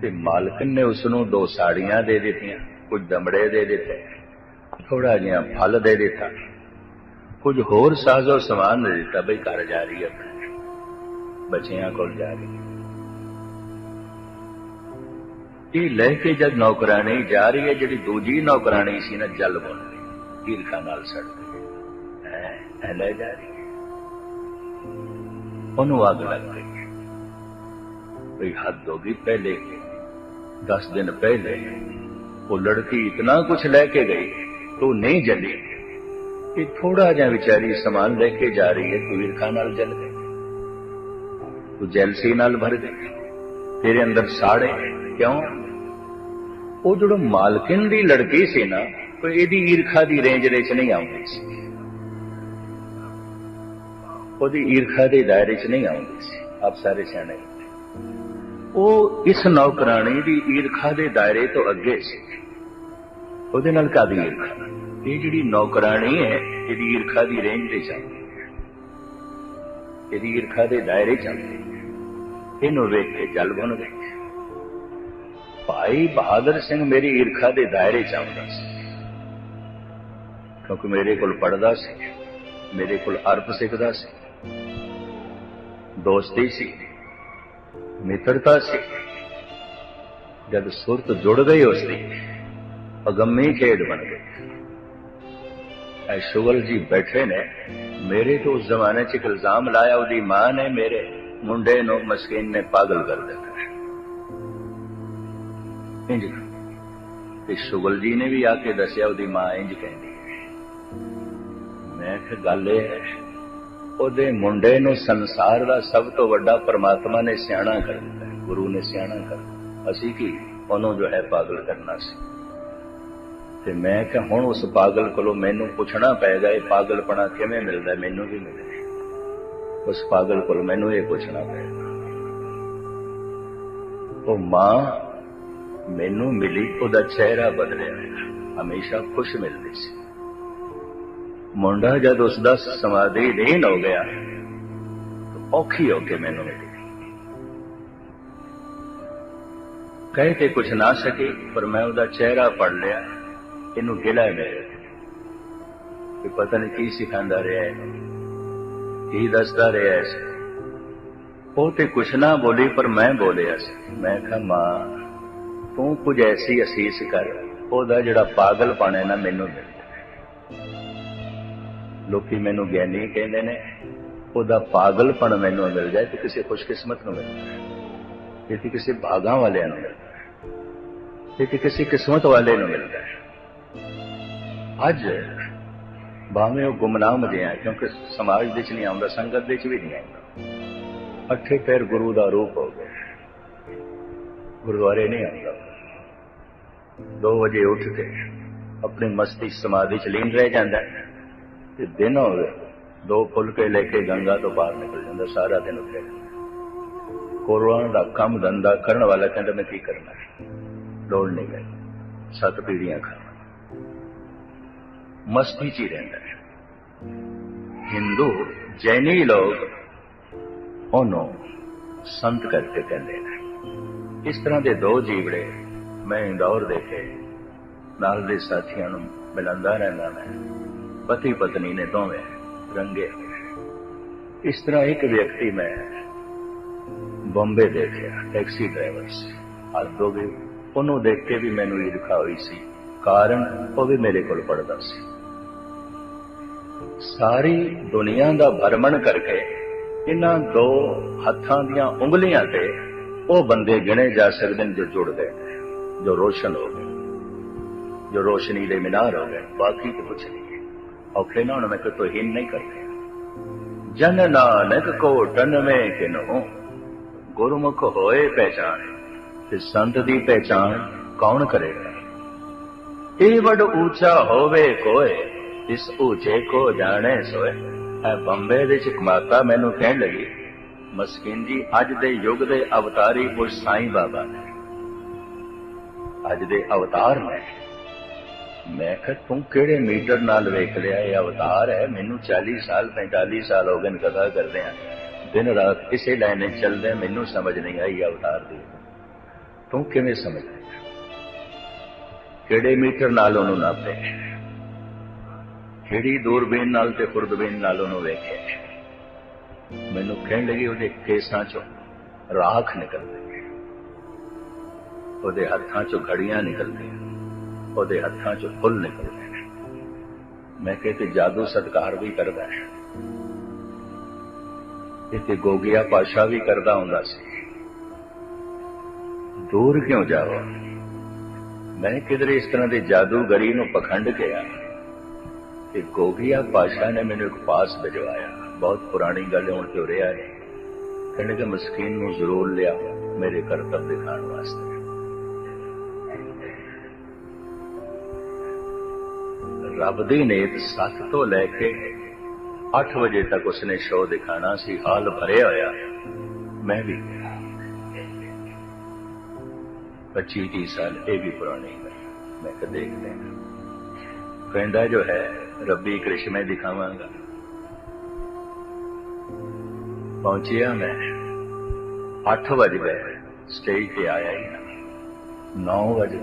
ਤੇ ਮਾਲਕਨ ਨੇ ਉਸ ਨੂੰ ਦੋ ਸਾੜੀਆਂ ਦੇ ਦਿੱਤੀਆਂ, ਕੁਝ ਦਮੜੇ ਦੇ ਦਿੱਤੇ ਥੋੜਾ ਜਿਹਾ ਫਲ ਦੇ ਦਿੱਤਾ। ਕੁਝ ਹੋਰ ਸਾਜ਼ੋ ਸਮਾਨ ਦੇ ਦਿੱਤਾ, ਬਈ ਘਰ ਜਾ ਰਹੀ ਹੈ ਬੱਚਿਆਂ ਕੋਲ ਜਾ ਰਹੀ ਹੈ। ਇਹ ਲੈ ਕੇ ਜਦ ਨੌਕਰਾਣੀ ਜਾ ਰਹੀ ਹੈ, ਜਿਹੜੀ ਦੂਜੀ ਨੌਕਰਾਣੀ ਸੀ ਨਾ, ਜਲ ਬਣ ਗਈ ਈਰਖਾ ਨਾਲ ਸੜ ਗਈ। ਐ ਲੈ ਜਾ ਰਹੀ ਹੈ। ਉਹਨੂੰ ਅੱਗ ਲੱਗ ਗਈ। ਬਈ ਹੱਦ ਹੋ ਗਈ ਪਹਿਲੇ 10 ਦਿਨ ਪਹਿਲੇ ਉਹ ਲੜਕੀ ਇਤਨਾ ਕੁਝ ਲੈ ਕੇ ਗਈ, ਤੂੰ ਨਹੀਂ ਜਲੀ। ਕਿ ਥੋੜਾ ਜਿਹਾ ਵਿਚਾਰੀ ਸਮਾਨ ਲੈ ਕੇ ਜਾ ਰਹੀ ਹੈ ਤੂੰ ਈਰਖਾ ਨਾਲ ਜਲ ਗਈ। ਤੂੰ ਜੈਲਸੀ ਨਾਲ ਭਰ ਗਈ ਤੇਰੇ ਅੰਦਰ ਸਾੜੇ। ਕਿਉਂ? ਉਹ ਜਿਹੜਾ ਮਾਲਕਿਨ ਦੀ ਲੜਕੀ ਸੀ ਨਾ, ਕੋਈ ਇਹਦੀ ਈਰਖਾ ਦੀ ਰੇਂਜ ਵਿੱਚ ਨਹੀਂ ਆਉਂਦੀ ਸੀ। ਉਹਦੀ ਈਰਖਾ ਦੇ ਦਾਇਰੇ 'ਚ ਨਹੀਂ ਆਉਂਦੀ ਸੀ, ਆਪ ਸਾਰੇ ਸਿਆਣੇ। ਉਹ ਇਸ ਨੌਕਰਾਣੀ ਦੀ ਈਰਖਾ ਦੇ ਦਾਇਰੇ ਤੋਂ ਅੱਗੇ ਸੀ। ਉਹਦੇ ਨਾਲ ਕਾਦੀ ਈਰਖਾ? ਇਹ ਜਿਹੜੀ ਨੌਕਰਾਣੀ ਹੈ, ਇਹਦੀ ਈਰਖਾ ਦੀ ਰੇਂਜ ਤੇ ਜਾਂਦੀ ਹੈ। ਇਹਦੀ ਈਰਖਾ ਦੇ ਦਾਇਰੇ ਜਾਂਦੀ ਹੈ ਇਹਨੂੰ ਵੇਖ ਕੇ ਜਲ ਬਣ ਗਈ ਭਾਈ ਬਹਾਦਰ ਸਿੰਘ ਮੇਰੀ ਈਰਖਾ ਦੇ ਦਾਇਰੇ ਚ ਆਉਂਦਾ ਸੀ। ਕਿਉਂਕਿ ਮੇਰੇ ਕੋਲ ਪੜਦਾ ਸੀ, ਮੇਰੇ ਕੋਲ ਅਰਪ ਸਿੱਖਦਾ ਸੀ, ਦੋਸਤੀ ਸੀ, ਮਿੱਤਰਤਾ ਸੀ। ਜਦ ਸੁਰਤ ਜੁੜ ਗਈ ਉਸ ਦੀ, ਅਗੰਮੀ ਖੇਡ ਬਣ ਗਈ। ਐ ਸ਼ੁਗਲ ਜੀ ਬੈਠੇ ਨੇ, ਮੇਰੇ ਤੋਂ ਉਸ ਜ਼ਮਾਨੇ 'ਚ ਇੱਕ ਇਲਜ਼ਾਮ ਲਾਇਆ, ਉਹਦੀ ਮਾਂ ਨੇ ਮੇਰੇ ਮੁੰਡੇ ਨੂੰ ਮਸਕੀਨ ਨੇ ਪਾਗਲ ਕਰ ਦਿੱਤਾ। ਇੰਜ ਤੇ ਸ਼ੁਗਲ ਜੀ ਨੇ ਵੀ ਆ ਕੇ ਦੱਸਿਆ, ਉਹਦੀ ਮਾਂ ਇੰਜ ਕਹਿੰਦੀ ਮੈਂ ਕਿਹਾ, ਗੱਲ ਇਹ ਹੈ, ਉਹਦੇ ਮੁੰਡੇ ਨੂੰ ਸੰਸਾਰ ਦਾ ਸਭ ਤੋਂ ਵੱਡਾ ਪਰਮਾਤਮਾ ਨੇ ਸਿਆਣਾ ਕਰ ਦਿੱਤਾ ਗੁਰੂ ਨੇ ਸਿਆਣਾ ਕਰ ਅਸੀਂ ਕੀ ਉਹਨੂੰ ਜੋ ਹੈ ਪਾਗਲ ਕਰਨਾ ਸੀ? ਤੇ ਮੈਂ ਕਿਹਾ, ਹੁਣ ਉਸ ਪਾਗਲ ਕੋਲੋਂ ਮੈਨੂੰ ਪੁੱਛਣਾ ਪਏਗਾ, ਇਹ ਪਾਗਲਪਣਾ ਕਿਵੇਂ ਮਿਲਦਾ? ਮੈਨੂੰ ਵੀ ਮਿਲੇ। ਉਸ ਪਾਗਲ ਕੋਲ ਮੈਨੂੰ ਇਹ ਪੁੱਛਣਾ ਪਏਗਾ। ਉਹ ਮਾਂ ਮੈਨੂੰ ਮਿਲੀ, ਉਹਦਾ ਚਿਹਰਾ ਬਦਲਿਆ। ਹਮੇਸ਼ਾ ਖੁਸ਼ ਮਿਲਦੀ ਸੀ। ਮੁੰਡਾ ਜਦ ਉਸ ਦਾ ਸਮਾਧੀ ਲੀਨ ਹੋ ਗਿਆ, ਔਖੀ ਹੋ ਕੇ ਮੈਨੂੰ ਮਿਲੀ। ਕਹੇ ਤੇ ਕੁਛ ਨਾ ਸਕੇ, ਪਰ ਮੈਂ ਉਹਦਾ ਚਿਹਰਾ ਪੜ ਲਿਆ। ਇਹਨੂੰ ਗਿਲਾ ਹੈ ਕਿ ਪਤਾ ਨਹੀਂ ਕੀ ਸਿਖਾਉਂਦਾ ਰਿਹਾ ਹੈ। ਕੀ ਦੱਸਦਾ ਰਿਹਾ ਹੈ। ਉਹ ਤੇ ਕੁਛ ਨਾ ਬੋਲੀ, ਪਰ ਮੈਂ ਬੋਲਿਆ ਸੀ। ਮੈਂ ਕਿਹਾ, ਮਾਂ ਤੂੰ ਕੁਝ ਐਸੀ ਅਸੀਸ ਕਰ, ਉਹਦਾ ਜਿਹੜਾ ਪਾਗਲਪਣ ਹੈ ਨਾ ਮੈਨੂੰ ਮਿਲ ਲੋਕੀ ਮੈਨੂੰ ਗਿਆਨੀ ਕਹਿੰਦੇ ਨੇ, ਉਹਦਾ ਪਾਗਲਪਣ ਮੈਨੂੰ ਮਿਲ ਜਾਏ ਤੇ ਕਿਸੇ ਖੁਸ਼ਕਿਸਮਤ ਨੂੰ ਮਿਲ ਜਾਏ, ਤੇ ਕਿਸੇ ਭਾਗਾਂ ਵਾਲਿਆਂ ਨੂੰ ਮਿਲਦਾ ਹੈ ਇਹ ਤੇ ਕਿਸੇ ਕਿਸਮਤ ਵਾਲੇ ਨੂੰ ਮਿਲਦਾ ਹੈ ਅੱਜ ਭਾਵੇਂ ਉਹ ਗੁਮਨਾਮ ਜਿਹਾ ਕਿਉਂਕਿ ਸਮਾਜ ਦੇ ਵਿੱਚ ਨਹੀਂ ਆਉਂਦਾ, ਸੰਗਤ ਦੇ ਵਿੱਚ ਵੀ ਨਹੀਂ ਆਉਂਦਾ। ਅੱਠੇ ਪੈਰ ਗੁਰੂ ਦਾ ਰੂਪ ਹੋ ਗਿਆ। ਗੁਰਦੁਆਰੇ ਨਹੀਂ ਆਉਂਦਾ। 2 ਵਜੇ ਉੱਠ ਕੇ ਆਪਣੀ ਮਸਤੀ ਸਮਾਧੀ ਚ ਲੀਨ ਰਹਿ ਜਾਂਦਾ ਤੇ ਦਿਨ ਹੋਵੇ, ਦੋ ਫੁਲਕੇ ਲੈ ਕੇ ਗੰਗਾ ਤੋਂ ਬਾਹਰ ਨਿਕਲ ਜਾਂਦਾ, ਸਾਰਾ ਦਿਨ ਉੱਥੇ। ਕੋਰੋਨਾ ਦਾ ਕੰਮ ਧੰਦਾ ਕਰਨ ਵਾਲਾ ਕਹਿੰਦਾ, ਮੈਂ ਕੀ ਕਰਨਾ ਲੋੜ ਨਹੀਂ ਹੈ ਸੱਤ ਪੀੜੀਆਂ ਖਾਵਾਂ ਮਸਤੀ ਚ ਹੀ ਰਹਿੰਦਾ ਹੈ। ਹਿੰਦੂ, ਜੈਨੀ ਲੋਕ ਉਹਨੂੰ ਸੰਤ ਕਰਕੇ ਕਹਿੰਦੇ ਨੇ। ਇਸ ਤਰ੍ਹਾਂ ਦੇ ਦੋ ਜੀਵੜੇ ਮੈਂ ਇੰਦੌਰ ਦੇਖੇ ਨਾਲ ਦੇ ਸਾਥੀਆਂ ਨੂੰ ਮਿਲੰਦਾ ਰਹਿੰਦਾ ਮੈਂ। ਪਤੀ ਪਤਨੀ ਨੇ ਦੋਵੇਂ ਰੰਗੇ ਇਸ ਤਰ੍ਹਾਂ ਇੱਕ ਵਿਅਕਤੀ ਮੈਂ ਬੰਬੇ ਦੇਖਿਆ, ਟੈਕਸੀ ਡਰਾਈਵਰ ਸੀ। ਅੱਜ ਦੋ ਵੀ ਉਹਨੂੰ ਦੇਖ ਕੇ ਵੀ ਮੈਨੂੰ ਈਰਖਾ ਹੋਈ ਸੀ। ਕਾਰਨ ਉਹ ਵੀ ਮੇਰੇ ਕੋਲ ਪੜਦਾ ਸੀ। ਸਾਰੀ ਦੁਨੀਆ ਦਾ ਭਰਮਣ ਕਰਕੇ ਇਹਨਾਂ ਦੋ ਹੱਥਾਂ ਦੀਆਂ ਉਂਗਲੀਆਂ ਤੇ ਉਹ ਬੰਦੇ ਗਿਣੇ ਜਾ ਸਕਦੇ ਨੇ ਜੋ ਜੁੜ ਗਏ ਜੋ ਰੋਸ਼ਨ ਹੋ ਗਏ, ਜੋ ਰੋਸ਼ਨੀ ਦੇ ਮਿਨਾਰ ਹੋ ਗਏ, ਬਾਕੀ ਤਾਂ ਕੁਛ ਨਹੀਂ। ਹੈ ਔਖੇ ਨਾ ਹੁਣ, ਮੈਂ ਕਿ ਤੋਹੀਨ ਨਹੀਂ ਕਰਦੇ। ਜਨ ਨਾਨਕ में ਕਿਨੋ, ਗੁਰਮੁਖ ਹੋਏ ਪਹਿਚਾਨ ਤੇ ਸੰਤ ਦੀ ਪਹਿਚਾਨ ਕੌਣ ਕਰੇਗਾ? ਇਹ ਵੱਡ ਉੱਚਾ ਹੋਵੇ ਕੋਏ, ਇਸ ਉੱਚੇ ਕੋ ਜਾਣੇ ਸੋਏ। ਐ ਬੰਬੇ ਦੇ ਚ ਮੈਨੂੰ ਕਹਿਣ ਲੱਗੀ, ਮਸਕਿਨ ਜੀ, ਅੱਜ ਦੇ ਯੁੱਗ ਦੇ ਅਵਤਾਰੀ ਪੁਰਸ਼ ਸਾਈਂ ਬਾਬਾ ਨੇ। ਅੱਜ ਦੇ ਅਵਤਾਰ ਨੇ। ਮੈਂ ਕਿਹਾ, ਤੂੰ ਕਿਹੜੇ ਮੀਟਰ ਨਾਲ ਵੇਖ ਲਿਆ? ਇਹ ਅਵਤਾਰ ਹੈ। ਮੈਨੂੰ 40 ਸਾਲ 45 ਸਾਲ ਹੋ ਗਏ ਨੇ ਕਥਾ ਕਰਦੇ ਆ। ਦਿਨ ਰਾਤ ਇਸੇ ਲਾਈਨ ਵਿੱਚ ਚੱਲਦੇ ਮੈਨੂੰ ਸਮਝ ਨਹੀਂ ਆਈ ਅਵਤਾਰ ਦੀ। ਤੂੰ ਕਿਵੇਂ ਸਮਝ ਕਿਹੜੇ ਮੀਟਰ ਨਾਲ ਉਹਨੂੰ ਨਾਪੇ? ਕਿਹੜੀ ਦੂਰਬੀਨ ਨਾਲ ਤੇ ਖੁਰਦਬੀਨ ਨਾਲ ਉਹਨੂੰ ਵੇਖੇ? ਮੈਨੂੰ ਕਹਿਣ ਲੱਗੀ, ਉਹਦੇ ਕੇਸਾਂ ਚੋਂ ਰਾਖ ਨਿਕਲਦੀ। ਉਹਦੇ ਹੱਥਾਂ ਚੋਂ ਘੜੀਆਂ ਨਿਕਲਦੀਆਂ, ਉਹਦੇ ਹੱਥਾਂ ਚੋਂ ਫੁੱਲ ਨਿਕਲਦੇ ਨੇ। ਮੈਂ ਕਹਿੰਦੇ ਜਾਦੂ ਸਤਕਾਰ ਵੀ ਕਰਦਾ ਹੈ। ਇਹ ਤੇ ਗੋਗਿਆ ਪਾਸ਼ਾ ਵੀ ਕਰਦਾ ਹੁੰਦਾ ਸੀ। ਦੂਰ ਕਿਉਂ ਜਾਵਾਂ ਮੈਂ ਕਿਧਰੇ ਇਸ ਤਰ੍ਹਾਂ ਦੇ ਜਾਦੂਗਰੀ ਨੂੰ ਪਖੰਡ ਗਿਆ ਕਿ ਗੋਗਿਆ ਪਾਸ਼ਾ ਨੇ ਮੈਨੂੰ ਇੱਕ ਪਾਸ ਭਿਜਵਾਇਆ। ਬਹੁਤ ਪੁਰਾਣੀ ਗੱਲ ਹੁਣ ਤੇ ਹੋ ਰਿਹਾ ਹੈ ਕਹਿੰਦੇ ਕਿ ਮਸਕੀਨ ਨੂੰ ਜ਼ਰੂਰ ਲਿਆ ਮੇਰੇ ਕਰਤੱਵ ਦਿਖਾਉਣ ਵਾਸਤੇ। ਰੱਬ ਦੀ ਨੇਤ 7 ਤੋਂ ਲੈ ਕੇ 8 ਵਜੇ ਤੱਕ ਉਸਨੇ ਸ਼ੋਅ ਦਿਖਾਣਾ ਸੀ ਹਾਲ ਭਰਿਆ ਹੋਇਆ ਮੈਂ ਵੀ 25 30 ਸਾਲ ਇਹ ਵੀ ਪੁਰਾਣੀ ਹੈ ਮੈਂ ਕਿ ਦੇਖਦੇ ਹਾਂ ਕਹਿੰਦਾ ਜੋ ਹੈ ਰੱਬੀ ਕ੍ਰਿਸ਼ਮੇ ਦਿਖਾਵਾਂਗਾ ਪਹੁੰਚਿਆ ਮੈਂ 8 ਵਜੇ ਗਏ ਸਟੇਜ ਤੇ ਆਇਆ ਹੀ ਨਾ 9 ਵਜੇ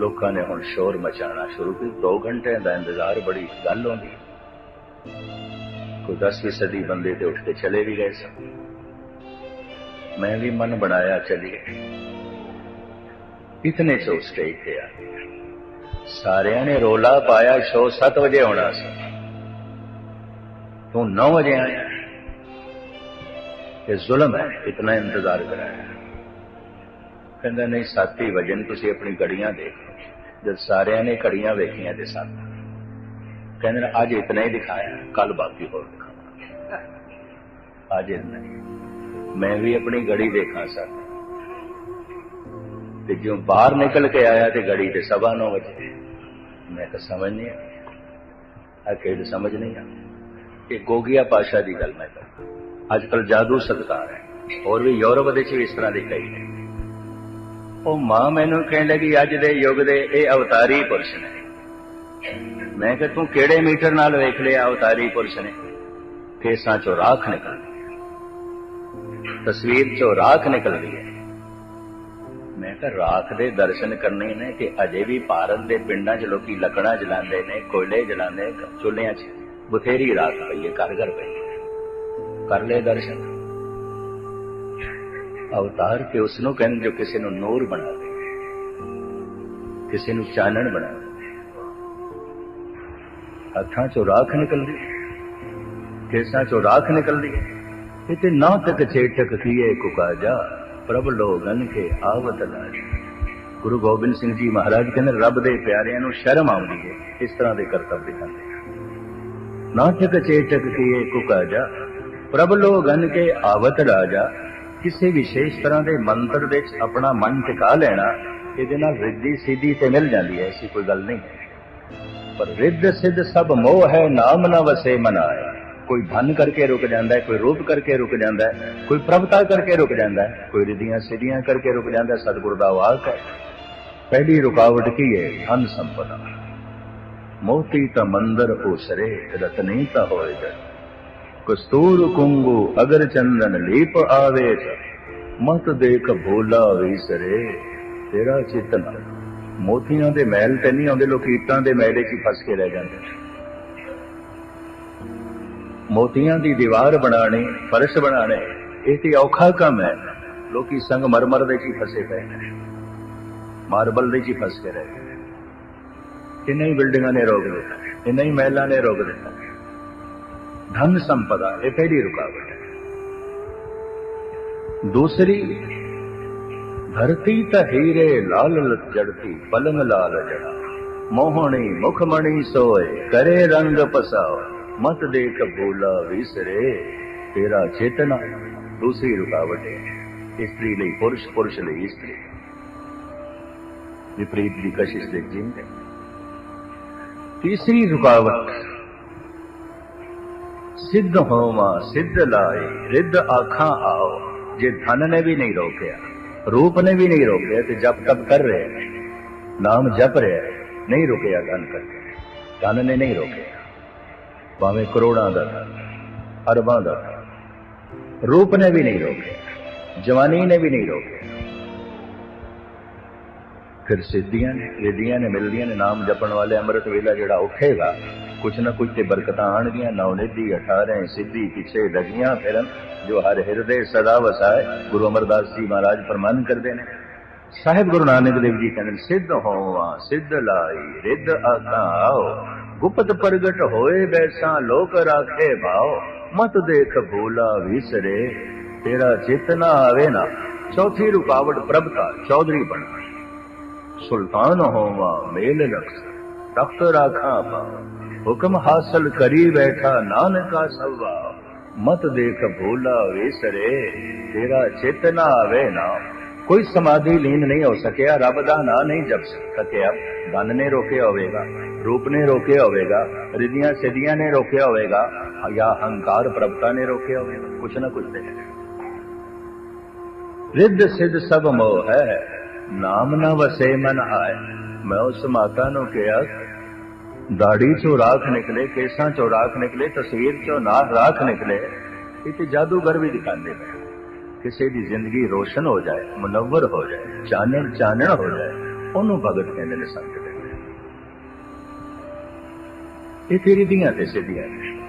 ਲੋਕਾਂ ਨੇ ਹੁਣ ਸ਼ੋਰ ਮਚਾਉਣਾ ਸ਼ੁਰੂ ਕੀਤਾ। 2 ਘੰਟੇ ਦਾ ਇੰਤਜ਼ਾਰ, ਬੜੀ ਗੱਲ ਹੁੰਦੀ ਕੋਈ 10ਵੀਂ ਸਦੀ ਬੰਦੇ ਤੇ ਉੱਠ ਕੇ ਚਲੇ ਵੀ ਗਏ ਸਨ। ਮੈਂ ਵੀ ਮਨ ਬਣਾਇਆ ਚਲੀਏ। ਇਤਨੇ ਚੋ ਸਟੇਜ ਤੇ ਆ ਸਾਰਿਆਂ ਨੇ ਰੋਲਾ ਪਾਇਆ ਸ਼ੋ 7 ਵਜੇ ਹੋਣਾ ਸੀ। ਤੂੰ 9 ਵਜੇ ਆਇਆ। ਇਹ ਜ਼ੁਲਮ ਹੈ, ਇਤਨਾ ਇੰਤਜ਼ਾਰ ਕਰਾਇਆ। ਕਹਿੰਦਾ, ਨਹੀਂ ਸੱਤ ਹੀ ਵਜਨ ਤੁਸੀਂ ਆਪਣੀ ਘੜੀਆਂ ਦੇਖੋ ਜਦ ਸਾਰਿਆਂ ਨੇ ਘੜੀਆਂ ਵੇਖੀਆਂ ਤੇ ਸੱਤ। ਕਹਿੰਦੇ ਨੇ, ਅੱਜ ਇਤਨਾ ਹੀ ਦਿਖਾਇਆ ਕੱਲ ਬਾਕੀ ਹੋਰ ਦਿਖਾਵਾਂਗੇ ਅੱਜ ਇਤਨਾ ਹੀ। ਮੈਂ ਵੀ ਆਪਣੀ ਘੜੀ ਦੇਖਾਂ ਸੱਤ। ਤੇ ਜਿਉਂ ਬਾਹਰ ਨਿਕਲ ਕੇ ਆਇਆ ਤੇ ਘੜੀ ਤੇ ਸਵਾ 9 ਵਜੇ। ਮੈਂ ਤਾਂ ਸਮਝ ਨਹੀਂ ਆ ਕਿ ਸਮਝ ਨਹੀਂ ਆ ਇਹ ਗੋਗਿਆ ਪਾਸ਼ਾ ਦੀ ਗੱਲ ਮੈਂ ਕਰ ਅੱਜ ਕੱਲ ਜਾਦੂ ਸਤਕਾਰ ਹੈ। ਹੋਰ ਵੀ ਯੂਰਪ ਦੇ ਚ ਵੀ ਇਸ ਤਰ੍ਹਾਂ ਦੇ ਕਈ ਨੇ। ਉਹ ਮਾਂ ਮੈਨੂੰ ਕਹਿਣ ਲੱਗੀ, ਅੱਜ ਦੇ ਯੁੱਗ ਦੇ ਇਹ ਅਵਤਾਰੀ ਪੁਰਸ਼ ਨੇ। ਮੈਂ ਕਿਹਾ, ਤੂੰ ਕਿਹੜੇ ਮੀਟਰ ਨਾਲ ਵੇਖ ਲਿਆ ਅਵਤਾਰੀ ਪੁਰਸ਼ ਨੇ? ਕੇਸਾਂ ਚੋਂ ਰਾਖ ਨਿਕਲਦੀ ਹੈ। ਤਸਵੀਰ ਚੋਂ ਰਾਖ ਨਿਕਲਦੀ ਹੈ। ਮੈਂ ਕਿਹਾ, ਰਾਖ ਦੇ ਦਰਸ਼ਨ ਕਰਨੇ ਨੇ ਕਿ ਅਜੇ ਵੀ ਭਾਰਤ ਦੇ ਪਿੰਡਾਂ 'ਚ ਲੋਕੀ ਲੱਕੜਾਂ ਜਲਾਉਂਦੇ ਨੇ, ਕੋਇਲੇ ਜਲਾਉਂਦੇ ਨੇ, ਚੁੱਲ੍ਹਿਆਂ 'ਚ ਬਥੇਰੀ ਰਾਖ ਪਈ ਹੈ ਘਰ ਘਰ ਪਈ ਕਰ ਲੈ ਦਰਸ਼ਨ। ਅਵਤਾਰ ਕੇ ਉਸ ਨੂੰ ਕਹਿੰਦੇ ਜੋ ਕਿਸੇ ਨੂੰ ਨੂਰ ਬਣਾ ਦੇ, ਕਿਸੇ ਨੂੰ ਚਾਨਣ ਬਣਾ ਦੇ। ਅੱਖਾਂ ਚੋਂ ਰਾਖ ਨਿਕਲਦੀ ਕੇਸਾਂ ਚੋਂ ਰਾਖ ਨਿਕਲਦੀ ਇਤੇ ਨਾ ਤੱਕ ਛੇਟਕ ਕੀਏ ਕੁਕਾਜਾ ਪ੍ਰਭ ਲੋਗਨ ਕੇ ਆਵਤ ਲਾਜ। ਗੁਰੂ ਗੋਬਿੰਦ ਸਿੰਘ ਜੀ ਮਹਾਰਾਜ ਕਹਿੰਦੇ ਰੱਬ ਦੇ ਪਿਆਰਿਆਂ ਨੂੰ ਸ਼ਰਮ ਆਉਂਦੀ ਹੈ, ਇਸ ਤਰ੍ਹਾਂ ਦੇ ਕਰਤੱਵ ਦਿਖਾਉਂਦੇ ਨਾ। ਤੱਕ ਛੇਟਕ ਕੀਏ ਕੁਕਾਜਾ ਪ੍ਰਭ ਲੋਗਨ ਕੇ ਆਵਤ ਰਾਜਾ ਕਿਸੇ ਵਿਸ਼ੇਸ਼ ਤਰ੍ਹਾਂ ਦੇ ਮੰਤਰ ਵਿੱਚ ਆਪਣਾ ਮਨ ਟਿਕਾ ਲੈਣਾ, ਇਹਦੇ ਨਾਲ ਰਿੱਧੀ ਸਿੱਧੀ ਤੇ ਮਿਲ ਜਾਂਦੀ ਹੈ, ਐਸੀ ਕੋਈ ਗੱਲ ਨਹੀਂ। ਹੈ ਪਰ ਰਿੱਧ ਸਿੱਧ ਸਭ ਮੋਹ ਹੈ, ਨਾਮ ਨਾ ਵਸੇ ਮਨਾਏ ਕੋਈ ਧਨ ਕਰਕੇ ਰੁਕ ਜਾਂਦਾ ਹੈ, ਕੋਈ ਰੂਪ ਕਰਕੇ ਰੁਕ ਜਾਂਦਾ ਹੈ, ਕੋਈ ਪ੍ਰਭਤਾ ਕਰਕੇ ਰੁਕ ਜਾਂਦਾ ਹੈ, ਕੋਈ ਰਿੱਧੀਆਂ ਸਿੱਧੀਆਂ ਕਰਕੇ ਰੁਕ ਜਾਂਦਾ ਹੈ, ਸਤਿਗੁਰ ਦਾ ਵਾਕ ਹੈ। ਪਹਿਲੀ ਰੁਕਾਵਟ ਕੀ ਹੈ? ਧਨ ਸੰਪਦਾ। ਮੋਤੀ ਤਾਂ ਮੰਦਰ ਉਸਰੇ, ਰਤਨੀ ਤਾਂ ਹੋਏ ਜਨ। ਕਸਤੂਰ ਕੁੰਗੂ ਅਗਰ ਚੰਦਨ ਲੀਪ ਆਵੇ ਮਤ ਦੇਖ ਭੋਲਾ ਵਿਸਰੇ ਤੇਰਾ ਚਿਤਨ ਮੋਤੀਆਂ ਦੇ ਮਹਿਲ ਤੇ ਨਹੀਂ ਆਉਂਦੇ ਲੋਕ ਇੱਟਾਂ ਦੇ ਮਹਿਲੇ 'ਚ ਫਸ ਕੇ ਰਹਿ ਜਾਂਦੇ ਮੋਤੀਆਂ ਦੀ ਦੀਵਾਰ ਬਣਾਣੀ ਫਰਸ਼ ਬਣਾਣੇ ਇਹ ਤੇ ਔਖਾ ਕੰਮ ਹੈ ਲੋਕੀ ਸੰਗ ਮਰਮਰ ਦੇ 'ਚ ਹੀ ਫਸੇ ਪਏ ਨੇ ਮਾਰਬਲ ਦੇ 'ਚ ਹੀ ਫਸ ਕੇ ਰਹਿ ਗਏ ਕਿੰਨੇ ਹੀ ਬਿਲਡਿੰਗਾਂ ਨੇ ਰੋਕ ਦਿੱਤਾ ਕਿੰਨੇ ਹੀ ਮਹਿਲਾਂ ਨੇ ਰੋਕ ਦਿੱਤਾ ਧਨ ਸੰਪਦਾ ਇਹ ਪਹਿਲੀ ਰੁਕਾਵਟ ਹੈ ਦੂਸਰੀ ਧਰਤੀ ਤਾਂ ਹੀਰੇ ਲਾਲ ਲਤ ਜੜਤੀ ਪਲੰਗ ਲਾਲ ਜੜਾ ਮੋਹਣੀ ਮੁਖਮਣੀ ਸੋਏ ਕਰੇ ਰੰਗ ਪਸਾਓ ਮਤ ਦੇਖ ਭੂਲਾ ਵਿਸਰੇ ਤੇਰਾ ਚੇਤਨਾ ਦੂਸਰੀ ਰੁਕਾਵਟ ਹੈ ਇਸਤਰੀ ਲਈ ਪੁਰਸ਼ ਪੁਰਸ਼ ਲਈ ਇਸਤਰੀ ਵਿਪਰੀਤ ਦੀ ਕਸ਼ਿਸ਼ ਦੇ ਜਿੰਦ ਤੀਸਰੀ ਰੁਕਾਵਟ ਸਿੱਧ ਹੋਵਾ ਸਿੱਧ ਲਾਏ ਰਿੱਧ ਆਖਾਂ ਆਓ। ਜੇ ਧਨ ਨੇ ਵੀ ਨਹੀਂ ਰੋਕਿਆ ਰੂਪ ਨੇ ਵੀ ਨਹੀਂ ਰੋਕਿਆ ਤੇ ਜਪ ਤਪ ਕਰ ਰਹੇ ਹੈ। ਨਾਮ ਜਪ ਰਿਹਾ ਹੈ, ਨਹੀਂ ਰੁਕਿਆ ਧਨ ਕਰਕੇ। ਧਨ ਨੇ ਨਹੀਂ ਰੋਕਿਆ। ਭਾਵੇਂ ਕਰੋੜਾਂ ਦਾ ਅਰਬਾਂ ਦਾ ਰੂਪ ਨੇ ਵੀ ਨਹੀਂ ਰੋਕਿਆ ਜਵਾਨੀ ਨੇ ਵੀ ਨਹੀਂ ਰੋਕਿਆ। ਫਿਰ ਸਿੱਧੀਆਂ ਨੇ ਰਿਧੀਆਂ ਨੇ ਮਿਲਦੀਆਂ ਨੇ ਨਾਮ ਜਪਣ ਵਾਲੇ ਅੰਮ੍ਰਿਤ ਵੇਲਾ ਜਿਹੜਾ ਉੱਠੇਗਾ ਕੁਛ ਨਾ ਕੁਛ ਤੇ ਬਰਕਤਾਂ ਆਣਗੀਆਂ ਨੌ 18 ਸਿੱਧੀ ਪਿੱਛੇ ਲੱਗੀਆਂ ਫਿਰਨ, ਜੋ ਹਰ ਹਿਰਦੇ ਸਦਾ ਵਸਾਏ, ਗੁਰੂ ਅਮਰਦਾਸ ਜੀ ਮਹਾਰਾਜ ਫਰਮਾਨ ਕਰਦੇ ਨੇ। ਸਾਹਿਬ ਗੁਰੂ ਨਾਨਕ ਦੇਵ ਜੀ ਕਹਿੰਦੇ ਸਿੱਧ ਹੋਵਾ, ਸਿੱਧ ਲਾਈ, ਰਿੱਧ ਆਓ। ਗੁਪਤ ਪ੍ਰਗਟ ਹੋਏ ਬੈਸਾ ਲੋਕ ਰਾਖੇ ਭਾਓ। ਮਤ ਦੇਖ ਭੂਲਾ ਵਿਸਰੇ, ਤੇਰਾ ਚੇਤਨਾ ਆਵੇ ਨਾ। ਚੌਥੀ ਰੁਕਾਵਟ ਪ੍ਰਭਤਾ ਚੌਧਰੀ ਬਣ। ਸੁਲਤਾਨ ਹੋਵਾ, ਮੇਲ ਲਖਸ ਤਖਤ ਰਾਖਾਂ ਪਾ ਹੁਕਮ ਹਾਸਲ ਕਰੀ ਬੈਠਾ ਨਾਨਕਾ ਸਵਾ ਮਤ ਦੇਖ ਭੋਲਾ ਵਿਸਰੇ ਤੇਰਾ ਚੇਤਨਾ ਆਵੇ ਨਾ ਕੋਈ ਸਮਾਧੀ ਲੀਨ ਨਹੀਂ ਹੋ ਸਕਿਆ ਰੱਬ ਦਾ ਨਾਂ ਨਹੀਂ ਜਪ ਸਕਿਆ ਧਨ ਨੇ ਰੋਕਿਆ ਹੋਵੇਗਾ ਰੂਪ ਨੇ ਰੋਕਿਆ ਹੋਵੇਗਾ ਰਿਧੀਆਂ ਸਿਧੀਆਂ ਨੇ ਰੋਕਿਆ ਹੋਵੇਗਾ ਜਾਂ ਹੰਕਾਰ ਪ੍ਰਭਤਾ ਨੇ ਰੋਕਿਆ ਹੋਵੇਗਾ ਕੁਛ ਨਾ ਕੁਛ ਤੇ ਰਿੱਧ ਸਿੱਧ ਸਭ ਮੋਹ ਹੈ ਨਾਮ ਨਾ ਵਸੇ ਮਨ ਆਏ ਮੈਂ ਉਸ ਮਾਤਾ ਨੂੰ ਕਿਹਾ ਦਾੜੀ ਚੋਂ ਰਾਖ ਨਿਕਲੇ, ਕੇਸਾਂ ਚੋਂ ਰਾਖ ਨਿਕਲੇ, ਤਸਵੀਰ ਚੋਂ ਨਾ ਰਾਖ ਨਿਕਲੇ, ਇਹ ਤੇ ਜਾਦੂਗਰ ਵੀ ਦਿਖਾਉਂਦੇ ਨੇ। ਕਿਸੇ ਦੀ ਜ਼ਿੰਦਗੀ ਰੋਸ਼ਨ ਹੋ ਜਾਏ, ਮੁਨਵਰ ਹੋ ਜਾਏ, ਚਾਨਣ ਚਾਨਣ ਹੋ ਜਾਏ, ਉਹਨੂੰ ਭਗਤ ਕਹਿੰਦੇ ਨੇ ਸੰਤ ਦੇ ਇਹ ਤੇਰੀ ਦੀਆਂ ਤੇ ਸਿੱਧੀਆਂ ਨੇ।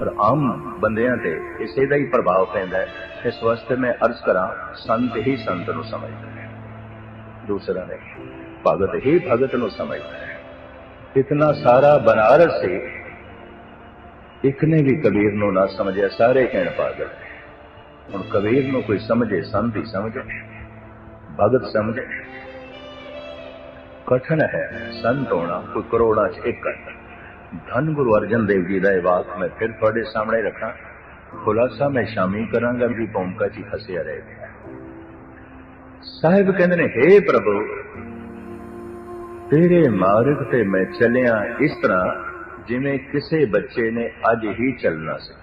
ਪਰ ਆਮ ਬੰਦਿਆਂ ਤੇ ਇਸੇ ਦਾ ਹੀ ਪ੍ਰਭਾਵ ਪੈਂਦਾ ਹੈ। ਇਸ ਵਾਸਤੇ ਮੈਂ ਅਰਜ਼ ਕਰਾਂ, ਸੰਤ ਹੀ ਸੰਤ ਨੂੰ ਸਮਝਦਾ ਹੈ ਦੂਸਰਾ ਨਹੀਂ ਭਗਤ ਹੀ ਭਗਤ ਨੂੰ ਸਮਝਦਾ ਹੈ ਇਤਨਾ ਸਾਰਾ ਬਨਾਰਸ ਸੀ। ਇੱਕ ਨੇ ਵੀ ਕਬੀਰ ਨੂੰ ਨਾ ਸਮਝਿਆ, ਸਾਰੇ ਕਹਿਣ ਪਾਗਲ ਹੁਣ ਕਬੀਰ ਨੂੰ ਕੋਈ ਸਮਝੇ, ਸੰਤ ਹੀ ਸਮਝੇ, ਭਗਤ ਸਮਝੇ। ਕਠਨ ਹੈ ਸੰਤ ਹੋਣਾ, ਕੋਈ ਕਰੋੜਾਂ ਚ ਇੱਕ ਹੈ ਧੰਨ ਗੁਰੂ ਅਰਜਨ ਦੇਵ ਜੀ ਦਾ ਇਹ ਵਾਕ ਮੈਂ ਫਿਰ ਤੁਹਾਡੇ ਸਾਹਮਣੇ ਰੱਖਾਂ। ਖੁਲਾਸਾ ਮੈਂ ਸ਼ਾਮੀ ਕਰਾਂਗਾ, ਵੀ ਭੂਮਿਕਾ ਚ ਹੀ ਫਸਿਆ ਰਹਿ ਗਿਆ। ਸਾਹਿਬ ਕਹਿੰਦੇ ਨੇ हे ਪ੍ਰਭੂ ਤੇਰੇ ਮਾਰਗ ਤੇ ਮੈਂ ਚੱਲਿਆ ਇਸ ਤਰ੍ਹਾਂ ਜਿਵੇਂ ਕਿਸੇ ਬੱਚੇ ਨੇ ਅੱਜ ਹੀ ਚੱਲਣਾ ਸੀ।